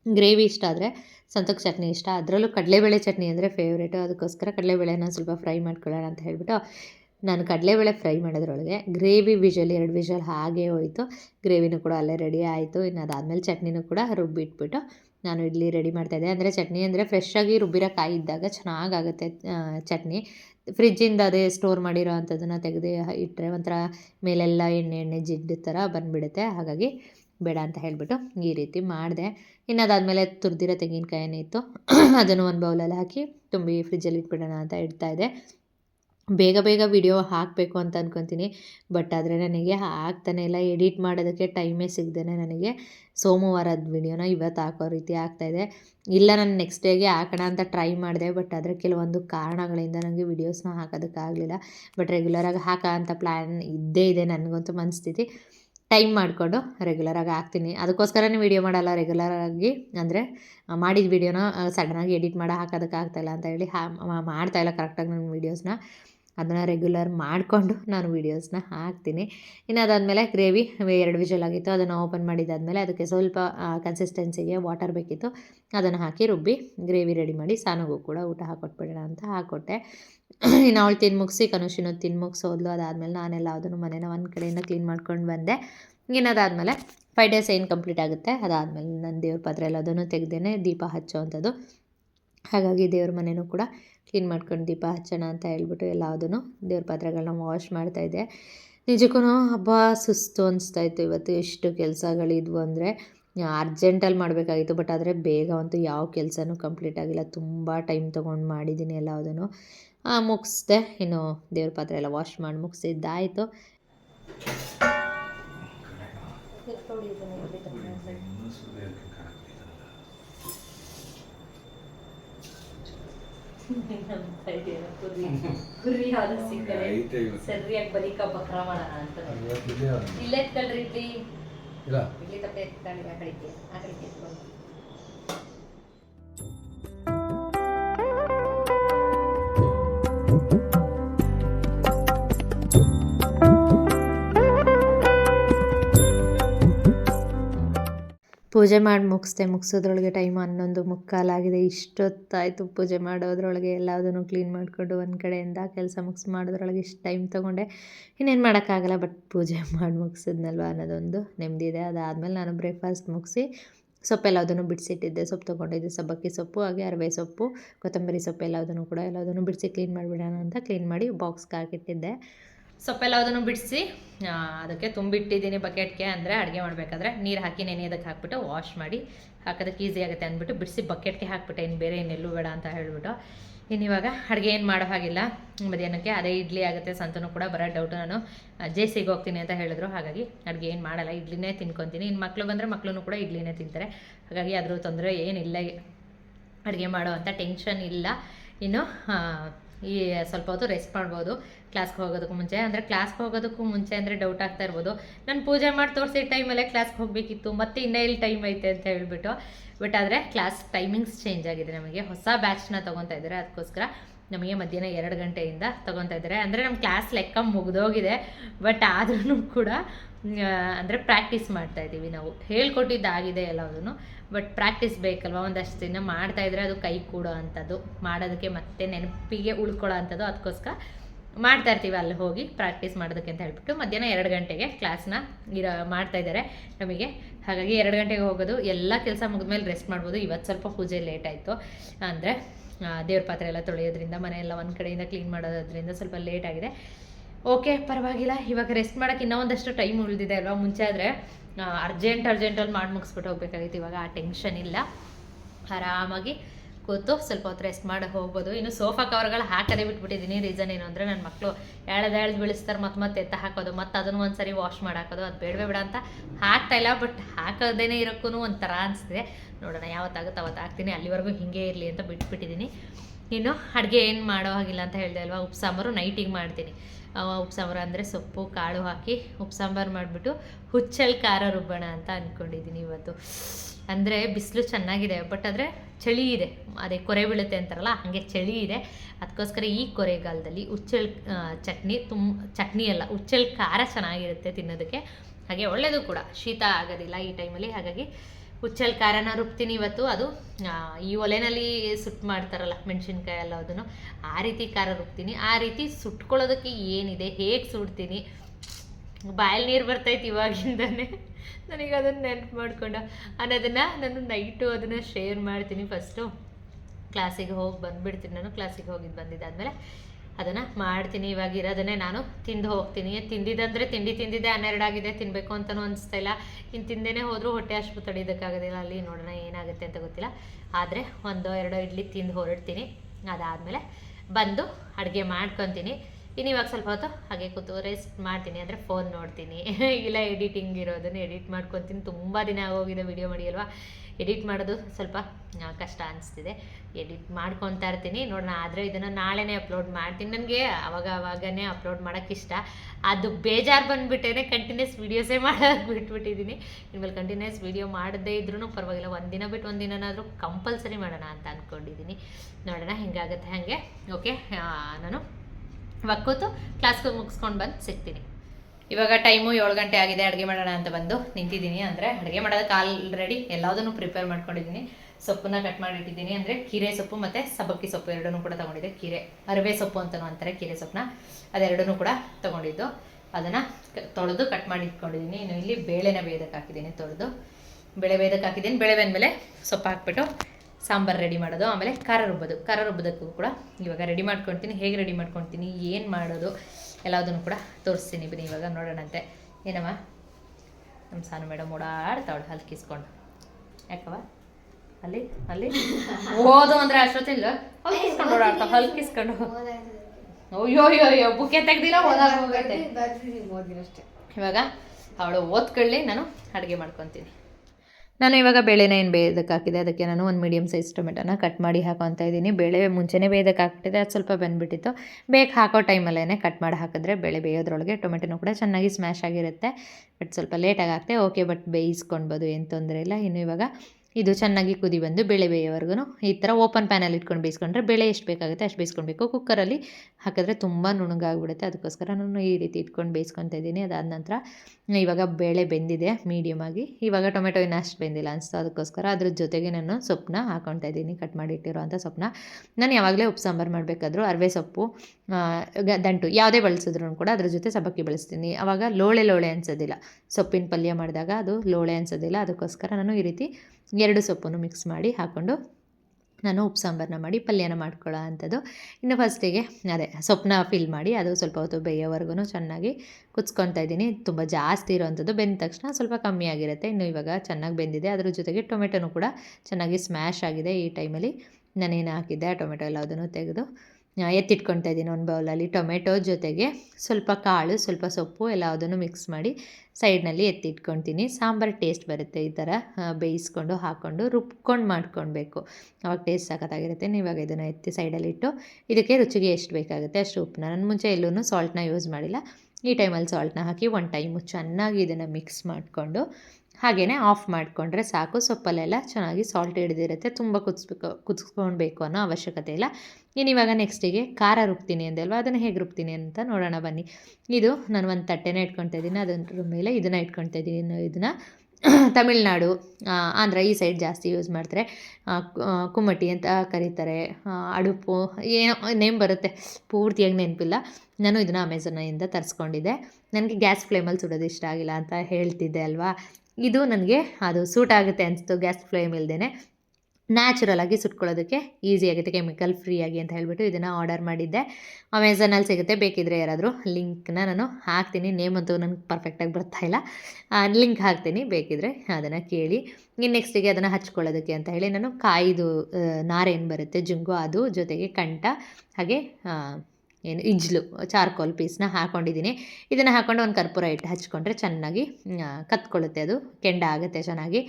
ಗ್ರೇವಿ ಇಷ್ಟ ಆದರೆ ಸಂತೋಕ್ ಚಟ್ನಿ ಇಷ್ಟ. ಅದರಲ್ಲೂ ಕಡಲೆಬೇಳೆ ಚಟ್ನಿ ಅಂದರೆ ಫೇವ್ರೇಟು ಅದಕ್ಕೋಸ್ಕರ ಕಡಲೆಬೇಳೆನ ಸ್ವಲ್ಪ ಫ್ರೈ ಮಾಡ್ಕೊಳ್ಳೋಣ ಅಂತ ಹೇಳಿಬಿಟ್ಟು ನಾನು ಕಡಲೆಬೇಳೆ ಫ್ರೈ ಮಾಡೋದ್ರೊಳಗೆ ಗ್ರೇವಿ ವಿಜಲ್ ಎರಡು ವಿಜಲ್ ಹಾಗೇ ಹೋಯಿತು. ಗ್ರೇವಿನೂ ಕೂಡ ಅಲ್ಲೇ ರೆಡಿ ಆಯಿತು. ಇನ್ನು ಅದಾದಮೇಲೆ ಚಟ್ನಿನೂ ಕೂಡ ರುಬ್ಬಿಟ್ಬಿಟ್ಟು ನಾನು ಇಡ್ಲಿ ರೆಡಿ ಮಾಡ್ತಾ ಇದ್ದೆ. ಅಂದರೆ ಚಟ್ನಿ ಅಂದರೆ ಫ್ರೆಶ್ಶಾಗಿ ರುಬ್ಬಿರೋ ಕಾಯಿ ಇದ್ದಾಗ ಚೆನ್ನಾಗಾಗುತ್ತೆ ಚಟ್ನಿ. ಫ್ರಿಜ್ಜಿಂದ ಅದೇ ಸ್ಟೋರ್ ಮಾಡಿರೋ ಅಂಥದ್ದನ್ನು ತೆಗೆದು ಇಟ್ಟರೆ ಒಂಥರ ಮೇಲೆಲ್ಲ ಎಣ್ಣೆ ಎಣ್ಣೆ, ಜಿಡ್ಡು ಥರ ಬಂದುಬಿಡುತ್ತೆ. ಹಾಗಾಗಿ ಬೇಡ ಅಂತ ಹೇಳಿಬಿಟ್ಟು ಈ ರೀತಿ ಮಾಡಿದೆ. ಇನ್ನು ಅದಾದಮೇಲೆ ತುರಿದಿರೋ ತೆಂಗಿನಕಾಯಿ ಇತ್ತು. ಅದನ್ನು ಒಂದು ಬೌಲಲ್ಲಿ ಹಾಕಿ ತುಂಬಿ ಫ್ರಿಜ್ಜಲ್ಲಿ ಇಟ್ಬಿಡೋಣ ಅಂತ ಇಡ್ತಾ ಇದೆ ಬೇಗ ಬೇಗ ವಿಡಿಯೋ ಹಾಕಬೇಕು ಅಂತ ಅಂದ್ಕೊತೀನಿ ಬಟ್ ಆದರೆ ನನಗೆ ಆಗ್ತಾನೆ ಇಲ್ಲ. ಎಡಿಟ್ ಮಾಡೋದಕ್ಕೆ ಟೈಮೇ ಸಿಗದೇನೆ ನನಗೆ. ಸೋಮವಾರದ ವಿಡಿಯೋನ ಇವತ್ತು ಹಾಕೋ ರೀತಿ ಆಗ್ತಾಯಿದೆ ಇಲ್ಲ, ನಾನು ನೆಕ್ಸ್ಟ್ ಡೇಗೆ ಹಾಕೋಣ ಅಂತ ಟ್ರೈ ಮಾಡಿದೆ. ಬಟ್ ಆದರೆ ಕೆಲವೊಂದು ಕಾರಣಗಳಿಂದ ನನಗೆ ವಿಡಿಯೋಸ್ನ ಹಾಕೋದಕ್ಕಾಗಲಿಲ್ಲ ಬಟ್ ರೆಗ್ಯುಲರಾಗಿ ಹಾಕೋ ಅಂತ ಪ್ಲ್ಯಾನ್ ಇದ್ದೇ ಇದೆ ನನಗಂತೂ ಮನಸ್ಥಿತಿ. ಟೈಮ್ ಮಾಡಿಕೊಂಡು ರೆಗ್ಯುಲರಾಗಿ ಹಾಕ್ತೀನಿ. ಅದಕ್ಕೋಸ್ಕರನೇ ವೀಡಿಯೋ ಮಾಡಲ್ಲ ರೆಗ್ಯುಲರಾಗಿ ಅಂದರೆ ಮಾಡಿದ ವೀಡಿಯೋನ ಸಡನ್ನಾಗಿ ಎಡಿಟ್ ಮಾಡಿ ಹಾಕೋದಕ್ಕೆ ಆಗ್ತಾಯಿಲ್ಲ ಅಂತ ಹೇಳಿ, ಹಾ ಮಾಡ್ತಾಯಿಲ್ಲ ಕರೆಕ್ಟಾಗಿ ನನ್ನ ವೀಡಿಯೋಸ್ನ ಅದನ್ನು ರೆಗ್ಯುಲರ್ ಮಾಡಿಕೊಂಡು ನಾನು ವೀಡಿಯೋಸ್ನ ಹಾಕ್ತೀನಿ. ಇನ್ನು ಅದಾದಮೇಲೆ ಗ್ರೇವಿ ಎರಡು ವಿಷಲ್ ಆಗಿತ್ತು, ಅದನ್ನು ಓಪನ್ ಮಾಡಿದಾದಮೇಲೆ ಅದಕ್ಕೆ ಸ್ವಲ್ಪ ಕನ್ಸಿಸ್ಟೆನ್ಸಿಗೆ ವಾಟರ್ ಬೇಕಿತ್ತು, ಅದನ್ನು ಹಾಕಿ ರುಬ್ಬಿ ಗ್ರೇವಿ ರೆಡಿ ಮಾಡಿ, ಸಾನುಗೂ ಕೂಡ ಊಟ ಹಾಕೊಟ್ಬಿಡೋಣ ಅಂತ ಹಾಕ್ಕೊಟ್ಟೆ ಇನ್ನು ಅವಳು ತಿನ್ ಮುಗಿಸಿ ಕನುಷಿನೂ ತಿನ್ ಮುಗಿಸೋದ್ಲು ಅದಾದಮೇಲೆ ನಾನೆಲ್ಲ ಅದನ್ನು ಮನೇನ ಒಂದು ಕಡೆಯಿಂದ ಕ್ಲೀನ್ ಮಾಡ್ಕೊಂಡು ಬಂದೆ. ಇನ್ನದಾದಮೇಲೆ ಫೈವ್ ಡೇಸ್ ಏನು ಕಂಪ್ಲೀಟ್ ಆಗುತ್ತೆ, ಅದಾದಮೇಲೆ ನನ್ನ ದೇವ್ರ ಪಾತ್ರೆ ಎಲ್ಲದನ್ನು ತೆಗ್ದೇ ದೀಪ ಹಚ್ಚೋವಂಥದ್ದು. ಹಾಗಾಗಿ ದೇವ್ರ ಮನೆಯೂ ಕೂಡ ಕ್ಲೀನ್ ಮಾಡ್ಕೊಂಡು ದೀಪ ಹಚ್ಚೋಣ ಅಂತ ಹೇಳ್ಬಿಟ್ಟು ಎಲ್ಲದನ್ನು ದೇವ್ರ ಪಾತ್ರೆಗಳನ್ನ ವಾಶ್ ಮಾಡ್ತಾಯಿದ್ದೆ ನಿಜಕ್ಕೂ ಹಬ್ಬ ಸುಸ್ತು ಅನಿಸ್ತಾ ಇತ್ತು ಇವತ್ತು, ಎಷ್ಟು ಕೆಲಸಗಳಿದ್ವು ಅಂದರೆ ಅರ್ಜೆಂಟಲ್ಲಿ ಮಾಡಬೇಕಾಗಿತ್ತು ಬಟ್ ಆದರೆ ಬೇಗ ಅಂತೂ ಯಾವ ಕೆಲಸನೂ ಕಂಪ್ಲೀಟ್ ಆಗಿಲ್ಲ. ತುಂಬ ಟೈಮ್ ತೊಗೊಂಡು ಮಾಡಿದ್ದೀನಿ ಎಲ್ಲದನ್ನು ಮುಗಿಸ್ದೆ ಇನ್ನು ದೇವ್ರ ಪಾತ್ರೆ ಎಲ್ಲ ವಾಶ್ ಮಾಡಿ ಮುಗಿಸಿದ್ದಾಯಿತು. ಸರಿಯಾಗಿ ಬರೀಕ ಬಕ್ರ ಮಾಡೋಣ ಅಂತ. ಇಲ್ಲೇ ಎತ್ಕೊಳ್ರಿ ಇಡ್ಲಿ ಇಲ್ಲ ಇಡ್ಲಿ ತಪ್ಪೆ ಆ ಕಡೆ ಆ ಕಡೆ ಎತ್ಕೊಂಡು ಪೂಜೆ ಮಾಡಿ ಮುಗಿಸ್ದೆ. ಮುಗಿಸೋದ್ರೊಳಗೆ ಟೈಮ್ ಹನ್ನೊಂದು ಮುಕ್ಕಾಲಾಗಿದೆ ಇಷ್ಟೊತ್ತಾಯಿತು ಪೂಜೆ ಮಾಡೋದ್ರೊಳಗೆ. ಎಲ್ಲದನ್ನು ಕ್ಲೀನ್ ಮಾಡಿಕೊಂಡು ಒಂದು ಕಡೆಯಿಂದ ಕೆಲಸ ಮುಗಿಸಿ ಮಾಡೋದ್ರೊಳಗೆ ಇಷ್ಟು ಟೈಮ್ ತೊಗೊಂಡೆ. ಇನ್ನೇನು ಮಾಡೋಕ್ಕಾಗಲ್ಲ ಬಟ್ ಪೂಜೆ ಮಾಡಿ ಮುಗಿಸಿದ್ನಲ್ವ ಅನ್ನೋದೊಂದು ನೆಮ್ಮದಿ ಇದೆ. ಅದಾದಮೇಲೆ ನಾನು ಬ್ರೇಕ್ಫಾಸ್ಟ್ ಮುಗಿಸಿ ಸೊಪ್ಪೆಲ್ಲದನ್ನು ಬಿಡಿಸಿಟ್ಟಿದ್ದೆ. ಸೊಪ್ಪು ತೊಗೊಂಡಿದ್ದೆ. ಸಬ್ಬಕ್ಕಿ ಸೊಪ್ಪು, ಹಾಗೆ ಅರವೆ ಸೊಪ್ಪು, ಕೊತ್ತಂಬರಿ ಸೊಪ್ಪು ಎಲ್ಲದನ್ನು ಕೂಡ ಎಲ್ಲದನ್ನು ಬಿಡಿಸಿ ಕ್ಲೀನ್ ಮಾಡಿಬಿಡೋಣ ಅಂತ ಕ್ಲೀನ್ ಮಾಡಿ ಬಾಕ್ಸ್ಗೆ ಹಾಕಿಟ್ಟಿದ್ದೆ. ಸೊಪ್ಪೆಲ್ಲದನ್ನು ಬಿಡಿಸಿ ಅದಕ್ಕೆ ತುಂಬಿಟ್ಟಿದ್ದೀನಿ ಬಕೆಟ್ಗೆ ಅಂದರೆ ಅಡುಗೆ ಮಾಡಬೇಕಾದ್ರೆ ನೀರು ಹಾಕಿ ನೆನೆಯೋದಕ್ಕೆ ಹಾಕ್ಬಿಟ್ಟು ವಾಶ್ ಮಾಡಿ ಹಾಕೋದಕ್ಕೆ ಈಸಿ ಆಗುತ್ತೆ ಅಂದ್ಬಿಟ್ಟು ಬಿಡಿಸಿ ಬಕೆಟ್ಗೆ ಹಾಕ್ಬಿಟ್ಟೆ. ಇನ್ನು ಬೇರೆ ಇನ್ನೆಲ್ಲೂ ಬೇಡ ಅಂತ ಹೇಳಿಬಿಟ್ಟು. ಇನ್ನು ಇವಾಗ ಅಡುಗೆ ಏನು ಮಾಡೋ ಹಾಗಿಲ್ಲ. ಮಧ್ಯಾಹ್ನಕ್ಕೆ ಅದೇ ಇಡ್ಲಿ ಆಗುತ್ತೆ. ಸಂತನೂ ಕೂಡ ಬರೋ ಡೌಟು ನಾನು ಜೇಸಿಗೆ ಹೋಗ್ತೀನಿ ಅಂತ ಹೇಳಿದ್ರು. ಹಾಗಾಗಿ ಅಡುಗೆ ಏನು ಮಾಡಲ್ಲ. ಇಡ್ಲಿನೇ ತಿನ್ಕೊತೀನಿ. ಇನ್ನು ಮಕ್ಕಳು ಬಂದರೆ ಮಕ್ಕಳು ಕೂಡ ಇಡ್ಲಿನೇ ತಿಂತಾರೆ. ಹಾಗಾಗಿ ಅದ್ರ ತೊಂದರೆ ಏನಿಲ್ಲ. ಅಡುಗೆ ಮಾಡೋ ಅಂತ ಟೆನ್ಷನ್ ಇಲ್ಲ. ಇನ್ನು ಈ ಸ್ವಲ್ಪ ಹೊತ್ತು ರೆಸ್ಟ್ ಮಾಡ್ಬೋದು. ಕ್ಲಾಸ್ಗೆ ಹೋಗೋದಕ್ಕೂ ಮುಂಚೆ. ಅಂದರೆ ಕ್ಲಾಸ್ಗೆ ಹೋಗೋದಕ್ಕೂ ಮುಂಚೆ ಅಂದರೆ ಡೌಟ್ ಆಗ್ತಾ ಇರ್ಬೋದು. ನಾನು ಪೂಜೆ ಮಾಡಿ ತೋರಿಸಿದ ಟೈಮಲ್ಲೇ ಕ್ಲಾಸ್ಗೆ ಹೋಗಬೇಕಿತ್ತು. ಮತ್ತೆ ಇನ್ನೇ ಇಲ್ಲಿ ಟೈಮ್ ಐತೆ ಅಂತ ಹೇಳಿಬಿಟ್ಟು. ಬಟ್ ಆದರೆ ಕ್ಲಾಸ್ ಟೈಮಿಂಗ್ಸ್ ಚೇಂಜ್ ಆಗಿದೆ ನಮಗೆ. ಹೊಸ ಬ್ಯಾಚ್ನ ತೊಗೊತಾ ಇದ್ದಾರೆ. ಅದಕ್ಕೋಸ್ಕರ ನಮಗೆ ಮಧ್ಯಾಹ್ನ ಎರಡು ಗಂಟೆಯಿಂದ ತೊಗೊತಾ ಇದ್ದಾರೆ. ಅಂದರೆ ನಮ್ಮ ಕ್ಲಾಸ್ ಲೆಕ್ಕ ಮುಗಿದೋಗಿದೆ. ಬಟ್ ಆದ್ರೂ ಕೂಡ ಅಂದರೆ ಪ್ರಾಕ್ಟೀಸ್ ಮಾಡ್ತಾ ಇದ್ದೀವಿ ನಾವು. ಹೇಳ್ಕೊಟ್ಟಿದ್ದಾಗಿದೆ ಎಲ್ಲದನ್ನು ಬಟ್ ಪ್ರಾಕ್ಟೀಸ್ ಬೇಕಲ್ವ? ಒಂದಷ್ಟು ದಿನ ಮಾಡ್ತಾ ಇದ್ರೆ ಅದು ಕೈ ಕೂಡೋ ಅಂಥದ್ದು. ಮಾಡೋದಕ್ಕೆ ಮತ್ತೆ ನೆನಪಿಗೆ ಉಳ್ಕೊಳ್ಳೋ ಅಂಥದ್ದು. ಅದಕ್ಕೋಸ್ಕರ ಮಾಡ್ತಾ ಇರ್ತೀವಿ ಅಲ್ಲಿ ಹೋಗಿ ಪ್ರಾಕ್ಟೀಸ್ ಮಾಡೋದಕ್ಕೆ ಅಂತ ಹೇಳ್ಬಿಟ್ಟು ಮಧ್ಯಾಹ್ನ ಎರಡು ಗಂಟೆಗೆ ಕ್ಲಾಸ್ನ ಇರ, ಮಾಡ್ತಾ ಇದ್ದಾರೆ ನಮಗೆ. ಹಾಗಾಗಿ ಎರಡು ಗಂಟೆಗೆ ಹೋಗೋದು, ಎಲ್ಲ ಕೆಲಸ ಮುಗಿದ್ಮೇಲೆ ರೆಸ್ಟ್ ಮಾಡ್ಬೋದು. ಇವತ್ತು ಸ್ವಲ್ಪ ಪೂಜೆ ಲೇಟ್ ಆಯಿತು. ಅಂದರೆ ದೇವ್ರ ಪಾತ್ರೆ ಎಲ್ಲ ತೊಳೆಯೋದ್ರಿಂದ ಮನೆಯೆಲ್ಲ ಒಂದು ಕಡೆಯಿಂದ ಕ್ಲೀನ್ ಮಾಡೋದ್ರಿಂದ ಸ್ವಲ್ಪ ಲೇಟ್ ಆಗಿದೆ. ಓಕೆ ಪರವಾಗಿಲ್ಲ. ಇವಾಗ ರೆಸ್ಟ್ ಮಾಡೋಕೆ ಇನ್ನೂ ಒಂದಷ್ಟು ಟೈಮ್ ಉಳಿದಿದೆ ಅಲ್ವಾ? ಮುಂಚೆ ಆದರೆ ಅರ್ಜೆಂಟ್ ಅರ್ಜೆಂಟಲ್ಲಿ ಮಾಡಿ ಮುಗಿಸ್ಬಿಟ್ಟು ಹೋಗ್ಬೇಕಾಗಿತ್ತು. ಇವಾಗ ಆ ಟೆನ್ಷನ್ ಇಲ್ಲ. ಆರಾಮಾಗಿ ಕೂತು ಸ್ವಲ್ಪ ಹೊತ್ತು ರೆಸ್ಟ್ ಮಾಡಿ ಹೋಗ್ಬೋದು. ಇನ್ನು ಸೋಫಾ ಕವರ್ಗಳು ಹಾಕದೇ ಬಿಟ್ಬಿಟ್ಟಿದ್ದೀನಿ. ರೀಸನ್ ಏನು ಅಂದರೆ ನನ್ನ ಮಕ್ಕಳು ಎಳ್ದು ಎಳ್ದು ಬೀಳಿಸ್ತಾರೆ, ಮತ್ತೆ ಮತ್ತೆ ಎತ್ತ ಹಾಕೋದು, ಮತ್ತು ಅದನ್ನು ಒಂದು ಸರಿ ವಾಶ್ ಮಾಡಾಕೋದು. ಅದು ಬೇಡವೇ ಬೇಡ ಅಂತ ಹಾಕ್ತಾ ಇಲ್ಲ ಬಟ್ ಹಾಕೋದೇನೆ ಇರೋಕ್ಕೂ ಒಂಥರ ಅನಿಸ್ತಿದೆ. ನೋಡೋಣ ಯಾವತ್ತಾಗುತ್ತೆ, ಅವತ್ತು ಹಾಕ್ತೀನಿ. ಅಲ್ಲಿವರೆಗೂ ಹಿಂಗೆ ಇರಲಿ ಅಂತ ಬಿಟ್ಬಿಟ್ಟಿದ್ದೀನಿ. ಇನ್ನು ಅಡುಗೆ ಏನು ಮಾಡೋ ಹಾಗಿಲ್ಲ ಅಂತ ಹೇಳಿದೆ ಅಲ್ವಾ? ಉಪ್ಪು ಸಾಂಬಾರು ನೈಟಿಗೆ ಮಾಡ್ತೀನಿ. ಆ, ಉಪ್ಪು ಸಾಂಬಾರು ಅಂದರೆ ಸೊಪ್ಪು ಕಾಳು ಹಾಕಿ ಉಪ್ಪು ಸಾಂಬಾರು ಮಾಡಿಬಿಟ್ಟು ಹುಚ್ಚಲ್ ಖಾರ ರುಬ್ಬೋಣ ಅಂತ ಅಂದ್ಕೊಂಡಿದ್ದೀನಿ ಇವತ್ತು. ಅಂದರೆ ಬಿಸಿಲು ಚೆನ್ನಾಗಿದೆ ಬಟ್ ಆದರೆ ಚಳಿ ಇದೆ. ಅದೇ ಕೊರೆ ಬೀಳುತ್ತೆ ಅಂತಾರಲ್ಲ ಹಾಗೆ ಚಳಿ ಇದೆ. ಅದಕ್ಕೋಸ್ಕರ ಈ ಕೊರೆಗಾಲದಲ್ಲಿ ಹುಚ್ಚಲ್ ಚಟ್ನಿ ತುಂಬ ಚಟ್ನಿ ಅಲ್ಲ ಹುಚ್ಚಲ್ ಖಾರ ಚೆನ್ನಾಗಿರುತ್ತೆ ತಿನ್ನೋದಕ್ಕೆ. ಹಾಗೆ ಒಳ್ಳೆಯದು ಕೂಡ. ಶೀತ ಆಗೋದಿಲ್ಲ ಈ ಟೈಮಲ್ಲಿ ಹಾಗಾಗಿ ಹುಚ್ಚಲ್ ಖಾರನ ರುಬ್ತೀನಿ ಇವತ್ತು. ಅದು ಈ ಒಲೆನಲ್ಲಿ ಸುಟ್ಟು ಮಾಡ್ತಾರಲ್ಲ ಮೆಣಸಿನ್ಕಾಯಿ ಎಲ್ಲ ಅದನ್ನು, ಆ ರೀತಿ ಖಾರ ರುಬ್ತೀನಿ. ಆ ರೀತಿ ಸುಟ್ಕೊಳ್ಳೋದಕ್ಕೆ ಏನಿದೆ, ಹೇಗೆ ಸುಡ್ತೀನಿ? ಬಾಯಲ್ಲಿ ನೀರು ಬರ್ತೈತೆ ಇವಾಗಿಂದಾನೆ. ನನಗೆ ಅದನ್ನು ನೆನಪು ಮಾಡಿಕೊಂಡು ಅನ್ನೋದನ್ನು ನಾನು ನೈಟು ಅದನ್ನು ಶೇರ್ ಮಾಡ್ತೀನಿ. ಫಸ್ಟು ಕ್ಲಾಸಿಗೆ ಹೋಗಿ ಬಂದುಬಿಡ್ತೀನಿ ನಾನು. ಕ್ಲಾಸಿಗೆ ಹೋಗಿದ್ದು ಬಂದಿದ್ದಾದಮೇಲೆ ಅದನ್ನು ಮಾಡ್ತೀನಿ, ಇವಾಗ ಇರೋದನ್ನೇ ನಾನು ತಿಂದು ಹೋಗ್ತೀನಿ. ತಿಂದಿದ್ದಂದರೆ ತಿಂಡಿ ತಿಂದಿದ್ದೆ ಹನ್ನೆರಡಾಗಿದೆ ತಿನ್ನಬೇಕು ಅಂತಲೂ ಅನಿಸ್ತಾ ಇಲ್ಲ. ಇನ್ನು ತಿಂದೇನೆ ಹೋದರೂ ಹೊಟ್ಟೆ ಅಷ್ಟು ತಡೆಯೋದಕ್ಕಾಗೋದಿಲ್ಲ ಅಲ್ಲಿ ನೋಡೋಣ ಏನಾಗುತ್ತೆ ಅಂತ ಗೊತ್ತಿಲ್ಲ. ಆದರೆ ಒಂದೋ ಎರಡೋ ಇಡ್ಲಿ ತಿಂದು ಹೊರಡ್ತೀನಿ. ಅದಾದಮೇಲೆ ಬಂದು ಅಡುಗೆ ಮಾಡ್ಕೊತೀನಿ. ಇನ್ನು ಇವಾಗ ಸ್ವಲ್ಪ ಹೊತ್ತು ಹಾಗೆ ಕೂತು ರೆಸ್ಟ್ ಮಾಡ್ತೀನಿ, ಅಂದರೆ ಫೋನ್ ನೋಡ್ತೀನಿ. ಇಲ್ಲ ಎಡಿಟಿಂಗ್ ಇರೋದನ್ನು ಎಡಿಟ್ ಮಾಡ್ಕೊತೀನಿ. ತುಂಬ ದಿನ ಆಗೋಗಿದೆ ವಿಡಿಯೋ ಮಾಡಿ, ಅಲ್ವಾ? ಎಡಿಟ್ ಮಾಡೋದು ಸ್ವಲ್ಪ ಕಷ್ಟ ಅನಿಸ್ತಿದೆ. ಎಡಿಟ್ ಮಾಡ್ಕೊತಾ ಇರ್ತೀನಿ. ನೋಡೋಣ, ಆದರೆ ಇದನ್ನು ನಾಳೆನೇ ಅಪ್ಲೋಡ್ ಮಾಡ್ತೀನಿ. ನನಗೆ ಅವಾಗ ಅವಾಗನೇ ಅಪ್ಲೋಡ್ ಮಾಡೋಕ್ಕೆ ಇಷ್ಟ. ಅದು ಬೇಜಾರು ಬಂದುಬಿಟ್ಟೇ ಕಂಟಿನ್ಯೂಸ್ ವೀಡಿಯೋಸೇ ಮಾಡೋದು ಬಿಟ್ಬಿಟ್ಟಿದ್ದೀನಿ ಇನ್ಮೇಲೆ ಕಂಟಿನ್ಯೂಸ್ ವೀಡಿಯೋ ಮಾಡದೇ ಇದ್ರೂ ಪರವಾಗಿಲ್ಲ. ಒಂದಿನ ಬಿಟ್ಟು ಒಂದಿನನಾದರೂ ಕಂಪಲ್ಸರಿ ಮಾಡೋಣ ಅಂತ ಅಂದ್ಕೊಂಡಿದ್ದೀನಿ ನೋಡೋಣ, ಹೆಂಗಾಗುತ್ತೆ, ಹಾಗೆ. ಓಕೆ ನಾನು ಇವಾಗ ಕೂತು ಕ್ಲಾಸ್ಗೆ ಮುಗಿಸ್ಕೊಂಡು ಬಂದು ಸಿಗ್ತೀನಿ. ಇವಾಗ ಟೈಮು ಏಳು ಗಂಟೆ ಆಗಿದೆ, ಅಡುಗೆ ಮಾಡೋಣ ಅಂತ ಬಂದು ನಿಂತಿದ್ದೀನಿ. ಅಂದರೆ ಅಡುಗೆ ಮಾಡೋದಕ್ಕೆ ಆಲ್ರೆಡಿ ಎಲ್ಲದನ್ನು ಪ್ರಿಪೇರ್ ಮಾಡ್ಕೊಂಡಿದ್ದೀನಿ. ಸೊಪ್ಪನ್ನ ಕಟ್ ಮಾಡಿಟ್ಟಿದ್ದೀನಿ. ಅಂದರೆ ಕೀರೆ ಸೊಪ್ಪು ಮತ್ತು ಸಬ್ಬಕ್ಕಿ ಸೊಪ್ಪು ಎರಡನ್ನೂ ಕೂಡ ತೊಗೊಂಡಿದ್ದೆ. ಕೀರೆ, ಅರವೆ ಸೊಪ್ಪು ಅಂತಲೂ ಅಂತಾರೆ, ಕೀರೆ ಸೊಪ್ಪನ್ನ. ಅದೆರಡನ್ನೂ ಕೂಡ ತೊಗೊಂಡಿದ್ದು. ಅದನ್ನು ತೊಳೆದು ಕಟ್ ಮಾಡಿ ಇಟ್ಕೊಂಡಿದ್ದೀನಿ ಇನ್ನು ಇಲ್ಲಿ ಬೇಳೆನ ಬೇಯೋದಕ್ಕೆ ಹಾಕಿದ್ದೀನಿ, ತೊಳೆದು. ಬೇಳೆ ಬೇಯೋದಕ್ಕೆ ಹಾಕಿದ್ದೀನಿ. ಬೇಳೆ ಬೆಂದಮೇಲೆ ಸೊಪ್ಪು ಹಾಕ್ಬಿಟ್ಟು ಸಾಂಬಾರು ರೆಡಿ ಮಾಡೋದು. ಆಮೇಲೆ ಖಾರ ರುಬ್ಬೋದು. ಖಾರ ರುಬ್ಬೋದಕ್ಕೂ ಕೂಡ ಇವಾಗ ರೆಡಿ ಮಾಡ್ಕೊಳ್ತೀನಿ. ಹೇಗೆ ರೆಡಿ ಮಾಡ್ಕೊಳ್ತೀನಿ? ಏನು ಮಾಡೋದು? ಎಲ್ಲದನ್ನು ಕೂಡ ತೋರಿಸ್ತೀನಿ. ಬನ್ನಿ ಇವಾಗ ನೋಡೋಣಂತೆ. ಏನಮ್ಮ? ನಮ್ಮ ಸಾನು ಮೇಡಮ್ ಓಡಾಡ್ತಾವಳೆ ಅಲ್ಲಿ ಕಿಸ್ಕೊಂಡು. ಯಾಕವ ಅಲ್ಲಿ ಅಲ್ಲಿ? ಓದು ಅಂದ್ರೆ ಅಷ್ಟೊತ್ತಿಲ್ಲ ಅಲ್ಲಿ ಕಿಸ್ಕೊಂಡು ಓಡಾಡ್ತಾವ ಅಲ್ಲಿ ಕಿಸ್ಕೊಂಡು. ಅಯ್ಯೋ ಅಯ್ಯೋ ಅಯ್ಯೋ ಬುಕ್ಕೆ ತೆಗ್ದಿಲ್ಲ ಓದಾಗ ಹೋಗೈತೆ ಇವಾಗ ಅವಳು ಓದ್ಕೊಳ್ಳಿ ನಾನು ಅಡುಗೆ ಮಾಡ್ಕೊತೀನಿ. ನಾನು ಇವಾಗ ಬೇಳೆನ ಏನು ಬೇಯೋದಕ್ಕೆ ಹಾಕಿದೆ? ಅದಕ್ಕೆ ನಾನು ಒಂದು ಮೀಡಿಯಮ್ ಸೈಜ್ ಟೊಮೆಟೊನ ಕಟ್ ಮಾಡಿ ಹಾಕೋಂತ ಇದ್ದೀನಿ. ಬೇಳೆ ಮುಂಚೆನೇ ಬೇಯೋದಕ್ಕೆ ಹಾಕ್ಬಿಟ್ಟಿದೆ ಅದು ಸ್ವಲ್ಪ ಬಂದುಬಿಟ್ಟಿತ್ತು. ಬೇಗ ಹಾಕೋ ಟೈಮಲ್ಲೇ ಕಟ್ ಮಾಡಿ ಹಾಕಿದ್ರೆ ಬೇಳೆ ಬೇಯೋದ್ರೊಳಗೆ ಟೊಮೆಟೊನೂ ಕೂಡ ಚೆನ್ನಾಗಿ ಸ್ಮ್ಯಾಶ್ ಆಗಿರುತ್ತೆ. ಬಟ್ ಸ್ವಲ್ಪ ಲೇಟಾಗಿ ಹಾಕ್ತೆ ಓಕೆ ಬಟ್ ಬೇಯಿಸ್ಕೊಳ್ಬೋದು ಏನು ತೊಂದರೆ ಇಲ್ಲ. ಇನ್ನು ಇವಾಗ ಇದು ಚೆನ್ನಾಗಿ ಕುದಿ ಬಂದು ಬೇಳೆ ಬೇಯೋವರೆಗೂ ಈ ಥರ ಓಪನ್ ಪ್ಯಾನಲ್ಲಿ ಇಟ್ಕೊಂಡು ಬೇಯಿಸ್ಕೊಂಡ್ರೆ ಬೇಳೆ ಎಷ್ಟು ಬೇಕಾಗುತ್ತೆ ಅಷ್ಟು ಬೇಯಿಸ್ಕೊಳ್ಬೇಕು. ಕುಕ್ಕರಲ್ಲಿ ಹಾಕಿದ್ರೆ ತುಂಬ ನುಣುಗಾಗ್ಬಿಡುತ್ತೆ. ಅದಕ್ಕೋಸ್ಕರ ನಾನು ಈ ರೀತಿ ಇಟ್ಕೊಂಡು ಬೇಯಿಸ್ಕೊತಾ ಇದ್ದೀನಿ. ಅದಾದ ನಂತರ ಇವಾಗ ಬೇಳೆ ಬೆಂದಿದೆ ಮೀಡಿಯಮ್ ಆಗಿ. ಇವಾಗ ಟೊಮೆಟೊ ಇನ್ನೂ ಅಷ್ಟು ಬೆಂದಿಲ್ಲ ಅನಿಸ್ತು ಅದಕ್ಕೋಸ್ಕರ ಅದ್ರ ಜೊತೆಗೆ ನಾನು ಸೊಪ್ಪನ್ನ ಹಾಕೊತಾ ಇದ್ದೀನಿ. ಕಟ್ ಮಾಡಿಟ್ಟಿರೋವಂಥ ಸೊಪ್ಪನ್ನ. ನಾನು ಯಾವಾಗಲೇ ಉಪ್ಪು ಸಾಂಬಾರು ಮಾಡಬೇಕಾದ್ರೂ ಅರವೆ ಸೊಪ್ಪು ದಂಟು ಯಾವುದೇ ಬಳಸಿದ್ರು ಕೂಡ ಅದ್ರ ಜೊತೆ ಸಬ್ಬಕ್ಕಿ ಬಳಸ್ತೀನಿ. ಆವಾಗ ಲೋಳೆ ಲೋಳೆ ಅನ್ಸೋದಿಲ್ಲ. ಸೊಪ್ಪಿನ ಪಲ್ಯ ಮಾಡಿದಾಗ ಅದು ಲೋಳೆ ಅನಿಸೋದಿಲ್ಲ. ಅದಕ್ಕೋಸ್ಕರ ನಾನು ಈ ರೀತಿ ಎರಡು ಸೊಪ್ಪನ್ನು ಮಿಕ್ಸ್ ಮಾಡಿ ಹಾಕ್ಕೊಂಡು ನಾನು ಉಪ್ಪು ಸಾಂಬಾರನ್ನ ಮಾಡಿ ಪಲ್ಯನ ಮಾಡ್ಕೊಳ್ಳೋ ಅಂಥದ್ದು. ಇನ್ನು ಫಸ್ಟಿಗೆ ಅದೇ ಸೊಪ್ಪನ್ನ ಫಿಲ್ ಮಾಡಿ ಅದು ಸ್ವಲ್ಪ ಹೊತ್ತು ಬೇಯೋವರೆಗೂ ಚೆನ್ನಾಗಿ ಕುಚ್ಕೊತಾ ಇದ್ದೀನಿ. ತುಂಬ ಜಾಸ್ತಿ ಇರೋವಂಥದ್ದು ಬೆಂದ ತಕ್ಷಣ ಸ್ವಲ್ಪ ಕಮ್ಮಿ ಆಗಿರುತ್ತೆ. ಇನ್ನು ಇವಾಗ ಚೆನ್ನಾಗಿ ಬೆಂದಿದೆ. ಅದ್ರ ಜೊತೆಗೆ ಟೊಮೆಟೊನೂ ಕೂಡ ಚೆನ್ನಾಗಿ ಸ್ಮ್ಯಾಶ್ ಆಗಿದೆ ಈ ಟೈಮಲ್ಲಿ ನಾನೇನು ಹಾಕಿದ್ದೆ ಆ ಟೊಮೆಟೊ ಎಲ್ಲದನ್ನು ತೆಗೆದು ಆ, ಎತ್ತಿಟ್ಕೊತಾ ಇದ್ದೀನಿ ಒಂದು ಬೌಲಲ್ಲಿ ಟೊಮೆಟೊ ಜೊತೆಗೆ ಸ್ವಲ್ಪ ಕಾಳು ಸ್ವಲ್ಪ ಸೊಪ್ಪು ಎಲ್ಲ ಅದನ್ನು ಮಿಕ್ಸ್ ಮಾಡಿ ಸೈಡ್ನಲ್ಲಿ ಎತ್ತಿಟ್ಕೊತೀನಿ. ಸಾಂಬಾರು ಟೇಸ್ಟ್ ಬರುತ್ತೆ ಈ ಥರ ಬೇಯಿಸ್ಕೊಂಡು ಹಾಕ್ಕೊಂಡು ರುಬ್ಕೊಂಡು ಮಾಡ್ಕೊಳ್ಬೇಕು. ಅವಾಗ ಟೇಸ್ಟ್ ಸಖತ್ತಾಗಿರುತ್ತೆ. ನೀವಾಗ ಇದನ್ನು ಎತ್ತಿ ಸೈಡಲ್ಲಿಟ್ಟು ಇದಕ್ಕೆ ರುಚಿಗೆ ಎಷ್ಟು ಬೇಕಾಗುತ್ತೆ ಅಷ್ಟು ಉಪ್ಪನ್ನ. ನಾನು ಮುಂಚೆ ಎಲ್ಲೂ ಸಾಲ್ಟ್ನ ಯೂಸ್ ಮಾಡಿಲ್ಲ. ಈ ಟೈಮಲ್ಲಿ ಸಾಲ್ಟ್ನ ಹಾಕಿ ಒನ್ ಟೈಮು ಚೆನ್ನಾಗಿ ಇದನ್ನು ಮಿಕ್ಸ್ ಮಾಡಿಕೊಂಡು ಹಾಗೆಯೇ ಆಫ್ ಮಾಡಿಕೊಂಡ್ರೆ ಸಾಕು, ಸೊಪ್ಪಲ್ಲೆಲ್ಲ ಚೆನ್ನಾಗಿ ಸಾಲ್ಟ್ ಹಿಡಿದಿರುತ್ತೆ, ತುಂಬ ಕುದಿಸ್ಬೇಕು ಕುದಿಸ್ಕೊಳ್ಬೇಕು ಅನ್ನೋ ಅವಶ್ಯಕತೆ ಇಲ್ಲ. ಇನ್ನಿವಾಗ ನೆಕ್ಸ್ಟಿಗೆ ಖಾರ ರುಬ್ತೀನಿ ಅಲ್ವಾ ಅದನ್ನು ಹೇಗೆ ರುಬ್ತೀನಿ ಅಂತ ನೋಡೋಣ ಬನ್ನಿ. ಇದು ನಾನು ಒಂದು ತಟ್ಟೆನ ಇಟ್ಕೊತಾ ಇದ್ದೀನಿ, ಅದರ ಮೇಲೆ ಇದನ್ನು ಇಟ್ಕೊತಾ ಇದ್ದೀನಿ ಇದನ್ನು ತಮಿಳ್ನಾಡು ಆಂಧ್ರ ಈ ಸೈಡ್ ಜಾಸ್ತಿ ಯೂಸ್ ಮಾಡ್ತಾರೆ. ಕುಮ್ಮಟಿ ಅಂತ ಕರೀತಾರೆ ಅಡುಪು, ಏನೋ ನೇಮ್ ಬರುತ್ತೆ, ಪೂರ್ತಿಯಾಗಿ ನೆನಪಿಲ್ಲ. ನಾನು ಇದನ್ನು ಅಮೆಝಾನಿಂದ ತರಿಸ್ಕೊಂಡಿದ್ದೆ. ನನಗೆ ಗ್ಯಾಸ್ ಫ್ಲೇಮಲ್ಲಿ ಸುಡೋದು ಇಷ್ಟ ಆಗಿಲ್ಲ ಅಂತ ಹೇಳ್ತಿದ್ದೆ ಅಲ್ವಾ? ಇದು ನನಗೆ ಅದು ಸೂಟ್ ಆಗುತ್ತೆ ಅನಿಸ್ತು ಗ್ಯಾಸ್ ಫ್ಲೇಮ್ ಇಲ್ದೇ ನ್ಯಾಚುರಲ್ ಆಗಿ ಸುಟ್ಕೊಳ್ಳೋದಕ್ಕೆ ಈಸಿ ಆಗುತ್ತೆ ಕೆಮಿಕಲ್ ಫ್ರೀ ಆಗಿ ಅಂತ ಹೇಳಿಬಿಟ್ಟು ಇದನ್ನು ಆರ್ಡರ್ ಮಾಡಿದ್ದೆ. ಅಮೆಝಾನಲ್ಲಿ ಸಿಗುತ್ತೆ, ಬೇಕಿದ್ರೆ ಯಾರಾದರೂ ಲಿಂಕ್ನ ನಾನು ಹಾಕ್ತೀನಿ. ನೇಮ್ ಅಂತೂ ನನಗೆ ಪರ್ಫೆಕ್ಟಾಗಿ ಬರ್ತಾ ಇಲ್ಲ. ಲಿಂಕ್ ಹಾಕ್ತೀನಿ, ಬೇಕಿದ್ರೆ ಅದನ್ನು ಕೇಳಿ. ಇನ್ನು ನೆಕ್ಸ್ಟಿಗೆ ಅದನ್ನು ಹಚ್ಕೊಳ್ಳೋದಕ್ಕೆ ಅಂತ ಹೇಳಿ ನಾನು ಕಾಯಿದು ನಾರೇನು ಬರುತ್ತೆ, ಜುಂಗು ಅದು ಜೊತೆಗೆ ಕಂಠ, ಹಾಗೆ ಏನು ಇಜ್ಲು ಚಾರ್ಕೋಲ್ ಪೀಸ್ನ ಹಾಕೊಂಡಿದ್ದೀನಿ. ಇದನ್ನು ಹಾಕೊಂಡು ಒಂದು ಕರ್ಪೂರ ಇಟ್ಟು ಹಚ್ಕೊಂಡ್ರೆ ಚೆನ್ನಾಗಿ ಕತ್ಕೊಳ್ಳುತ್ತೆ ಅದು, ಕೆಂಡ ಆಗುತ್ತೆ ಚೆನ್ನಾಗಿ.